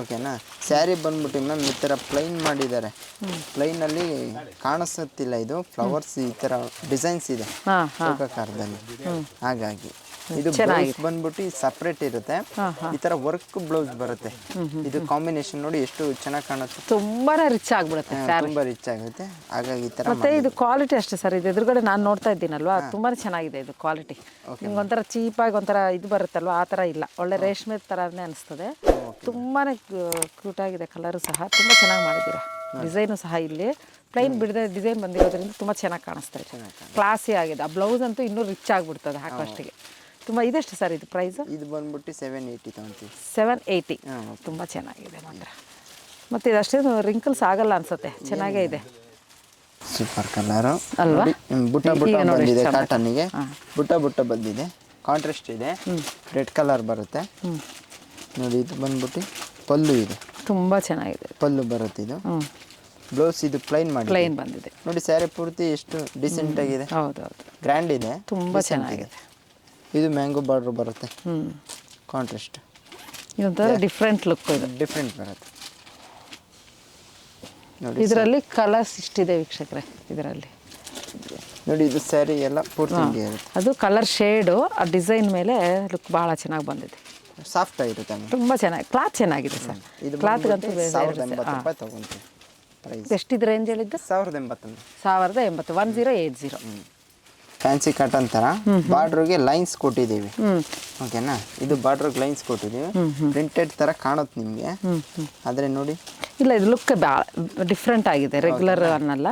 ಓಕೆನಾ? ಸ್ಯಾರಿ ಬಂದ್ಬಿಟ್ಟು ಮ್ಯಾಮ್ ಈ ತರ ಪ್ಲೈನ್ ಮಾಡಿದ್ದಾರೆ. ಪ್ಲೈನಲ್ಲಿ ಕಾಣಿಸುತ್ತಿಲ್ಲ ಇದು. ಫ್ಲವರ್ಸ್ ಈ ತರ ಡಿಸೈನ್ಸ್ ಇದೆ. ಚೌಕಾಕಾರದಲ್ಲಿ ಹಾಗಾಗಿ. ಇದು ಬ್ಲೌಸ್ ಬಂದ್ಬಿಟ್ಟು ಸಪ್ರೇಟ್ ಇರುತ್ತೆ. ಈ ತರ ವರ್ಕ್ ಬ್ಲೌಸ್ ಬರುತ್ತೆ. ಇದು ಕಾಂಬಿನೇಷನ್ ನೋಡಿ ಎಷ್ಟು ಚೆನ್ನಾಗಿ ಕಾಣುತ್ತೆ. ತುಂಬಾ ರಿಚ್ ಆಗ್ಬಿಡುತ್ತೆ ತುಂಬಾ ರಿಚ್ ಆಗುತ್ತೆ. ಹಾಗಾಗಿ ಈ ತರ ಮತ್ತೆ ಇದು ಕ್ವಾಲಿಟಿ ಅಷ್ಟೇ ಸರ್ ಇದು ಎದುರುಗಡೆ ನಾನು ನೋಡ್ತಾ ಇದ್ದೀನಲ್ವಾ? ತುಂಬಾ ಚೆನ್ನಾಗಿದೆ ಇದು ಕ್ವಾಲಿಟಿ ನಿಮ್ಗೆ ಒಂಥರ ಚೀಪಾಗಿ ಒಂಥರ ಇದು ಬರುತ್ತಲ್ವಾ? ಆ ತರ ಇಲ್ಲ. ಒಳ್ಳೆ ರೇಷ್ಮೆ ತರನೇ ಅನಿಸ್ತದೆ. ತುಂಬಾ ಕ್ಯೂಟಾಗಿದೆ ಕಲರು ಸಹ. ತುಂಬಾ ಚೆನ್ನಾಗಿ ಮಾಡಿದ್ದೀರಾ? ಡಿಸೈನು ಸಹ ಇಲ್ಲಿ. ಪ್ಲೈನ್ ಬಿಡದೆ ಡಿಸೈನ್ ಬಂದಿರೋದ್ರಿಂದ ತುಂಬ ಚೆನ್ನಾಗಿ ಕಾಣಿಸ್ತಾ ಇದೆ. ಕ್ಲಾಸಿ ಆಗಿದೆ. ಆ ಬ್ಲೌಸ್ ಅಂತೂ ಇನ್ನೂ ರಿಚ್ ಆಗಿಬಿಡ್ತದೆ ಹಾಕೋಷ್ಟಿಗೆ ತುಂಬ ಇದೆಷ್ಟು ಸರ್ ಇದು ಪ್ರೈಸ್ ಇದು ಬಂದ್ಬಿಟ್ಟು ಸೆವೆನ್ ಏಯ್ಟಿ ತಗೊಂತೀವಿ. ಸೆವೆನ್ ಏಯ್ಟಿ ತುಂಬ ಚೆನ್ನಾಗಿದೆ ಮಾತ್ರ. ಮತ್ತು ಇದಷ್ಟೇನು ರಿಂಕಲ್ಸ್ ಆಗಲ್ಲ ಅನ್ಸುತ್ತೆ. ಚೆನ್ನಾಗೇ ಇದೆ. ಸೂಪರ್ ಕಲರು ಅಲ್ವಾ? ಬುಟ್ಟ ಬುಟ್ಟ ಬಂದಿದೆ ಕಾಟನ್ಗೆ ಬುಟ್ಟ ಬುಟ್ಟ ಬಂದಿದೆ. ಕಾಂಟ್ರಾಸ್ಟ್ ಇದೆ. ರೆಡ್ ಕಲರ್ ಬರುತ್ತೆ. ನೋಡಿ ಇದು ಬಂದ್ಬಿಟ್ಟು ಪಲ್ಲು ಇದೆ. ತುಂಬ ಚೆನ್ನಾಗಿದೆ. ಪಲ್ಲು ಬರುತ್ತೆ ಇದು. ಬ್ಲೌಸ್ ಇದು ಪ್ಲೈನ್ ಮಾಡಿ ಪ್ಲೈನ್ ಬಂದಿದೆ. ನೋಡಿ ಸ್ಯಾರಿ ಪೂರ್ತಿ ಎಷ್ಟು ಡಿಸೆಂಟ್ ಆಗಿದೆ. ಹೌದು ಹೌದು ಗ್ರ್ಯಾಂಡ್ ಇದೆ. ತುಂಬ ಚೆನ್ನಾಗಿದೆ. ಇದು ಮ್ಯಾಂಗೋ ಬಾರ್ಡ್ರ್ ಬರುತ್ತೆ. ಹ್ಞೂ ಕಾಂಟ್ರಾಸ್ಟ್ ಇದೊಂಥರ ಡಿಫ್ರೆಂಟ್ ಲುಕ್ ಇದೆ. ಡಿಫ್ರೆಂಟ್ ಬರುತ್ತೆ. ನೋಡಿ ಇದರಲ್ಲಿ ಕಲರ್ಸ್ ಇಷ್ಟಿದೆ ವೀಕ್ಷಕರೇ ಇದರಲ್ಲಿ. ನೋಡಿ ಇದು ಸ್ಯಾರಿ ಎಲ್ಲ ಪೂರ್ತಿ ಅದು ಕಲರ್ ಶೇಡು ಆ ಡಿಸೈನ್ ಮೇಲೆ ಲುಕ್ ಭಾಳ ಚೆನ್ನಾಗಿ ಬಂದಿದೆ. ಸಾಫ್ಟ್ ಆಗಿರುತ್ತೆ ತುಂಬ ಚೆನ್ನಾಗಿ ಕ್ಲಾತ್ ಚೆನ್ನಾಗಿದೆ ಸರ್. ಇದು ಕ್ಲಾತ್ಗಂತೂ ಅಂತ ಸಾವಿರದ ಎಂಬತ್ತು ರೂಪಾಯಿ ತಗೊಂತೀವಿ ಪ್ರೈಸ್ ಎಷ್ಟಿದೆ ಸಾವಿರದ ಎಂಬತ್ತೊಂದು ಸಾವಿರದ ಎಂಬತ್ತು one zero eight zero fancy cotton border ಬಾರ್ಡ್ರಿಗೆ lines ಕೊಟ್ಟಿದ್ದೀವಿ. ಓಕೆನಾ ಇದು ಬಾರ್ಡ್ರಿಗೆ ಲೈನ್ಸ್ ಕೊಟ್ಟಿದ್ದೀವಿ. ಪ್ರಿಂಟೆಡ್ ತರ ಕಾಣುತ್ತೆ ನಿಮಗೆ. ಆದರೆ ನೋಡಿ. ಇಲ್ಲ ಇದು ಲುಕ್ ಡಿಫ್ರೆಂಟ್ ಆಗಿದೆ ರೆಗ್ಯುಲರ್ ಅನ್ನಲ್ಲ.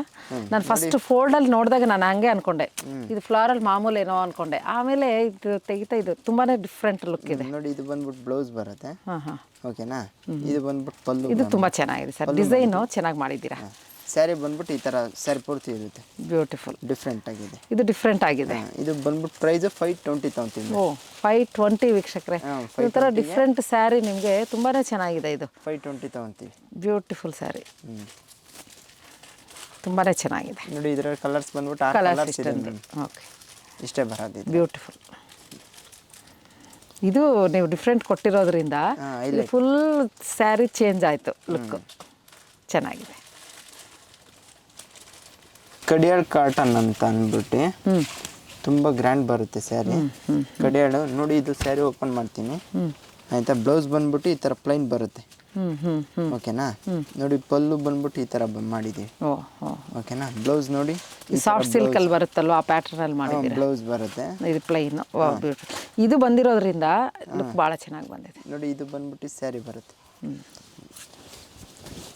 ನಾನು ಫಸ್ಟ್ ಫೋಲ್ಡಲ್ಲಿ ನೋಡಿದಾಗ ನಾನು ಹಂಗೆ ಅನ್ಕೊಂಡೆ. ಇದು ಫ್ಲಾರಲ್ ಮಾಮೂಲಿ ಏನೋ ಅನ್ಕೊಂಡೆ. ಆಮೇಲೆ ಇದು ತೆಗಿತಾ ಇದು ತುಂಬಾನೇ ಡಿಫ್ರೆಂಟ್ ಲುಕ್ ಇದೆ. ನೋಡಿ ಇದು ಬಂದ್ಬಿಟ್ಟು ಬ್ಲೌಸ್ ಬರುತ್ತೆ. ಓಕೆನಾ ಇದು ಬಂದ್ಬಿಟ್ಟು ಪಲ್ಲು ಇದು ತುಂಬಾ ಚೆನ್ನಾಗಿದೆ ಸರ್. ಡಿಸೈನು ಚೆನ್ನಾಗಿ ಮಾಡಿದ್ದೀರಾ? ಸ್ಯಾರಿ ಬಂದ್ಬಿಟ್ಟು ಈ ಥರ ಸ್ಯಾರಿ ಪೂರ್ತಿ ಇರುತ್ತೆ. ಬ್ಯೂಟಿಫುಲ್ ಡಿಫ್ರೆಂಟ್ ಆಗಿದೆ. ಇದು ಡಿಫ್ರೆಂಟ್ ಆಗಿದೆ. ಇದು ಬಂದ್ಬಿಟ್ಟು ಪ್ರೈಸ್ ಫೈವ್ ಟ್ವೆಂಟಿ ತಗೊಂತೀನಿ ಓ ಫೈವ್ ಟ್ವೆಂಟಿ ವೀಕ್ಷಕರೇ. ಈ ಥರ ಡಿಫ್ರೆಂಟ್ ಸ್ಯಾರಿ ನಿಮಗೆ ತುಂಬಾ ಚೆನ್ನಾಗಿದೆ ಇದು. Five twenty ತಗೊಂತೀವಿ. Beautiful saree. ತುಂಬಾ ಚೆನ್ನಾಗಿದೆ. ನೋಡಿ ಇದರ ಕಲರ್ಸ್ ಬಂದ್ಬಿಟ್ಟು ಆ ಕಲರ್ಸ್ ಇದೆ ಓಕೆ ಇಷ್ಟೇ ಬರೋದು ಬ್ಯೂಟಿಫುಲ್ ಇದು ನೀವು ಡಿಫ್ರೆಂಟ್ ಕೊಟ್ಟಿರೋದ್ರಿಂದ ಫುಲ್ ಸ್ಯಾರಿ ಚೇಂಜ್ ಆಯಿತು ಲುಕ್ ಚೆನ್ನಾಗಿದೆ. ಕಡಿಯಾಳ್ ಕಾಟನ್ ಅಂತ ಅಂದ್ಬಿಟ್ಟು ತುಂಬಾ ಗ್ರ್ಯಾಂಡ್ ಬರುತ್ತೆ ಸ್ಯಾರಿ ಕಡಿಯಾಳು ನೋಡಿ ಇದು ಸ್ಯಾರಿ ಓಪನ್ ಮಾಡ್ತೀನಿ. ಆಯ್ತಾ? ಬ್ಲೌಸ್ ಬಂದ್ಬಿಟ್ಟು ಈ ಥರ ಪ್ಲೈನ್ ಬರುತ್ತೆ. ಓಕೆನಾ ನೋಡಿ ಪಲ್ಲು ಬಂದ್ಬಿಟ್ಟು ಈ ತರ ಮಾಡಿದೀವಿ. ಮಾಡಿದ್ದೀವಿ ಓಕೆನಾ ಬ್ಲೌಸ್ ನೋಡಿ ಸಾಫ್ಟ್ ಸಿಲ್ಕಲ್ಲಿ ಬರುತ್ತಲ್ವ? ಆ ಪ್ಯಾಟರ್ನಲ್ಲಿ ಮಾಡಿದ್ದೀರಾ? ಬ್ಲೌಸ್ ಬರುತ್ತೆ. ಇದು ಪ್ಲೈನ್ ಇದು ಬಂದಿರೋದ್ರಿಂದ ಲುಕ್ ಭಾಳ ಚೆನ್ನಾಗಿ ಬಂದಿದೆ. ನೋಡಿ ಇದು ಬಂದ್ಬಿಟ್ಟು ಸ್ಯಾರಿ ಬರುತ್ತೆ.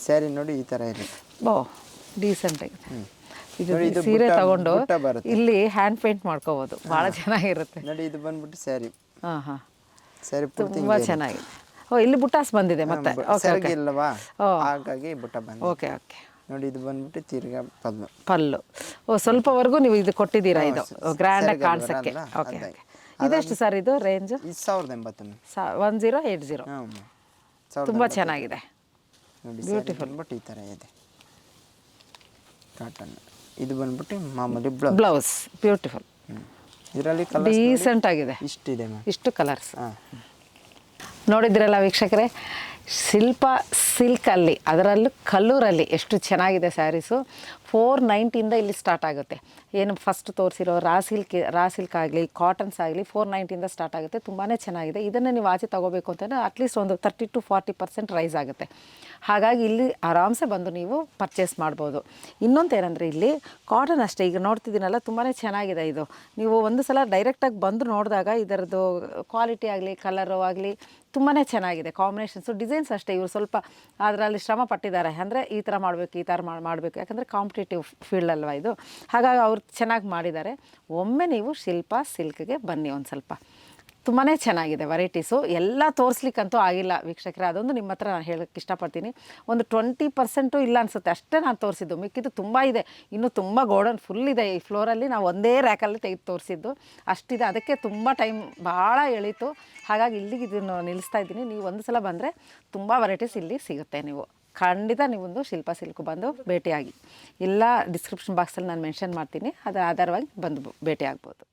ಸ್ಯಾರಿ ನೋಡಿ ಈ ಥರ ಇರುತ್ತೆ. ಓ ಡೀಸೆಂಟ್ ಆಗಿದೆ. ಇದು ನೋಡಿ, ಇದು ಸೀರೆ ಬುಟ್ಟ- ತಗೊಂಡು ಬುಟ್ಟ ಬರುತ್ತೆ. ಇಲ್ಲಿ ಹ್ಯಾಂಡ್ ಪೇಂಟ್ ಮಾಡ್ಕೋಬಹುದು ಬಹಳ ಚೆನ್ನಾಗಿರುತ್ತೆ. ನೋಡಿ ಇದು ಬಂದ್ಬಿಟ್ಟು ಸ್ಯಾರಿ ಹಾಂ ಹಾಂ. ಸ್ಯಾರಿ ಪೂರ್ತಿ ತುಂಬ ಚೆನ್ನಾಗಿದೆ. ಓ ಇಲ್ಲಿ ಬುಟ್ಟಾಸ್ ಬಂದಿದೆ ಮತ್ತೆ? ಓಕೆ ಸೆರಗಿ ಓಕೆ. ಇಲ್ಲವಾ? ಓ. ಹಾಗಾಗಿ ಬುಟ್ಟ ಬಂದ ಓಕೆ ಓಕೆ. ನೋಡಿ ಇದು ಬಂದ್ಬಿಟ್ಟು ತಿರ್ಗಾ ಪಲ್ಲು. ಪಲ್ಲು. ಓ ಸ್ವಲ್ಪವರೆಗೂ ನೀವು ಇದು ಕೊಟ್ಟಿದ್ದೀರಾ ಇದು? ಗ್ರ್ಯಾಂಡ್ ಆಗಿ ಕಾಣಿಸಕ್ಕೆ. ಬರಲ್ಲ, ಓಕೆ ಇದೆಷ್ಟು ಸರ್ ಇದು? ರೇಂಜ್ ಇದು ಸಾವಿರದ ಎಂಬತ್ತು ಸಾ ಒನ್ ಜೀರೋ ಏಟ್ ಜೀರೋ ಹಾಂ ಸಾವಿರದ ತುಂಬ ಚೆನ್ನಾಗಿದೆ. ನೋಡಿ ಬ್ಯೂಟಿಫುಲ್ ಬಟ್ ಈ ಥರ ಇದೆ. ಕಾಟನ್ ಇದು ಬಂದ್ಬಿಟ್ಟು ಮಾಮೂಲಿ ಬ್ಲೌಸ್ ಬ್ಲೌಸ್ ಬ್ಯೂಟಿಫುಲ್ ಇದರಲ್ಲಿ ಡೀಸೆಂಟ್ ಆಗಿದೆ. ಇಷ್ಟಿದೆ ಮ್ಯಾಮ್. ಇಷ್ಟು ಕಲರ್ಸ್ ನೋಡಿದ್ರಲ್ಲ ವೀಕ್ಷಕರೇ ಶಿಲ್ಪ ಸಿಲ್ಕಲ್ಲಿ ಅದರಲ್ಲೂ ಕಲ್ಲೂರಲ್ಲಿ ಎಷ್ಟು ಚೆನ್ನಾಗಿದೆ ಸ್ಯಾರೀಸು. ಫೋರ್ ನೈಂಟಿಯಿಂದ ಇಲ್ಲಿ ಸ್ಟಾರ್ಟ್ ಆಗುತ್ತೆ. ಏನು ಫಸ್ಟ್ ತೋರಿಸಿರೋ ರಾಸಿಲ್ಕ್ ರಾ ಸಿಲ್ಕ್ ಆಗಲಿ ಕಾಟನ್ಸ್ ಆಗಲಿ ಫೋರ್ ನೈಂಟಿಯಿಂದ ಸ್ಟಾರ್ಟ್ ಆಗುತ್ತೆ. ತುಂಬಾ ಚೆನ್ನಾಗಿದೆ. ಇದನ್ನು ನೀವು ಆಚೆ ತೊಗೋಬೇಕು ಅಂತಂದರೆ ಅಟ್ಲೀಸ್ಟ್ ಒಂದು thirty to forty percent rise ಆಗುತ್ತೆ. ಹಾಗಾಗಿ ಇಲ್ಲಿ ಆರಾಮ್ಸೆ ಬಂದು ನೀವು ಪರ್ಚೇಸ್ ಮಾಡ್ಬೋದು. ಇನ್ನೊಂದು ಏನಂದರೆ ಇಲ್ಲಿ ಕಾಟನ್ ಅಷ್ಟೇ. ಈಗ ನೋಡ್ತಿದ್ದೀನಲ್ಲ ತುಂಬಾ ಚೆನ್ನಾಗಿದೆ ಇದು. ನೀವು ಒಂದು ಸಲ ಡೈರೆಕ್ಟಾಗಿ ಬಂದು ನೋಡಿದಾಗ ಇದರದ್ದು ಕ್ವಾಲಿಟಿ ಆಗಲಿ ಕಲರು ಆಗಲಿ ತುಂಬಾ ಚೆನ್ನಾಗಿದೆ. ಕಾಂಬಿನೇಷನ್ಸು ಡಿಸೈನ್ಸ್ ಅಷ್ಟೇ. ಇವರು ಸ್ವಲ್ಪ ಅದರಲ್ಲಿ ಶ್ರಮ ಪಟ್ಟಿದ್ದಾರೆ. ಅಂದರೆ ಈ ಥರ ಮಾಡಬೇಕು, ಈ ಥರ ಮಾಡಿ ಮಾಡಬೇಕು. ಯಾಕಂದರೆ ಕಾಂಪಿಟೇಟಿವ್ ಫೀಲ್ಡ್ ಅಲ್ವಾ ಇದು? ಹಾಗಾಗಿ ಅವ್ರು ಚೆನ್ನಾಗಿ ಮಾಡಿದ್ದಾರೆ. ಒಮ್ಮೆ ನೀವು ಶಿಲ್ಪ ಸಿಲ್ಕ್ಗೆ ಬನ್ನಿ ಒಂದು ಸ್ವಲ್ಪ. ತುಂಬಾ ಚೆನ್ನಾಗಿದೆ ವೆರೈಟೀಸು. ಎಲ್ಲ ತೋರಿಸ್ಲಿಕ್ಕಂತೂ ಆಗಿಲ್ಲ ವೀಕ್ಷಕರೇ. ಅದೊಂದು ನಿಮ್ಮ ಹತ್ರ ನಾನು ಹೇಳೋಕ್ಕೆ ಇಷ್ಟಪಡ್ತೀನಿ. ಒಂದು ಟ್ವೆಂಟಿ ಪರ್ಸೆಂಟು ಇಲ್ಲ ಅನಿಸುತ್ತೆ. ಅಷ್ಟೇ ನಾನು ತೋರಿಸಿದ್ದು. ಮಿಕ್ಕಿದ್ದು ತುಂಬ ಇದೆ. ಇನ್ನೂ ತುಂಬ ಗೋಡನ್ ಫುಲ್ ಇದೆ. ಈ ಫ್ಲೋರಲ್ಲಿ ನಾವು ಒಂದೇ ರ್ಯಾಕಲ್ಲಿ ತೆಗೆದು ತೋರಿಸಿದ್ದು. ಅಷ್ಟಿದೆ. ಅದಕ್ಕೆ ತುಂಬ ಟೈಮ್ ಭಾಳ ಎಳೀತು. ಹಾಗಾಗಿ ಇಲ್ಲಿಗೆ ಇದನ್ನು ನಿಲ್ಲಿಸ್ತಾ ಇದ್ದೀನಿ. ನೀವು ಒಂದು ಸಲ ಬಂದರೆ ತುಂಬ ವೆರೈಟೀಸ್ ಇಲ್ಲಿ ಸಿಗುತ್ತೆ ನೀವು. ಖಂಡಿತ ನೀವೊಂದು ಶಿಲ್ಪ ಸಿಲ್ಕು ಬಂದು ಭೇಟಿಯಾಗಿ. ಎಲ್ಲ ಡಿಸ್ಕ್ರಿಪ್ಷನ್ ಬಾಕ್ಸಲ್ಲಿ ನಾನು ಮೆನ್ಷನ್ ಮಾಡ್ತೀನಿ. ಅದರ ಆಧಾರವಾಗಿ ಬಂದು ಭೇಟಿ ಆಗ್ಬೋದು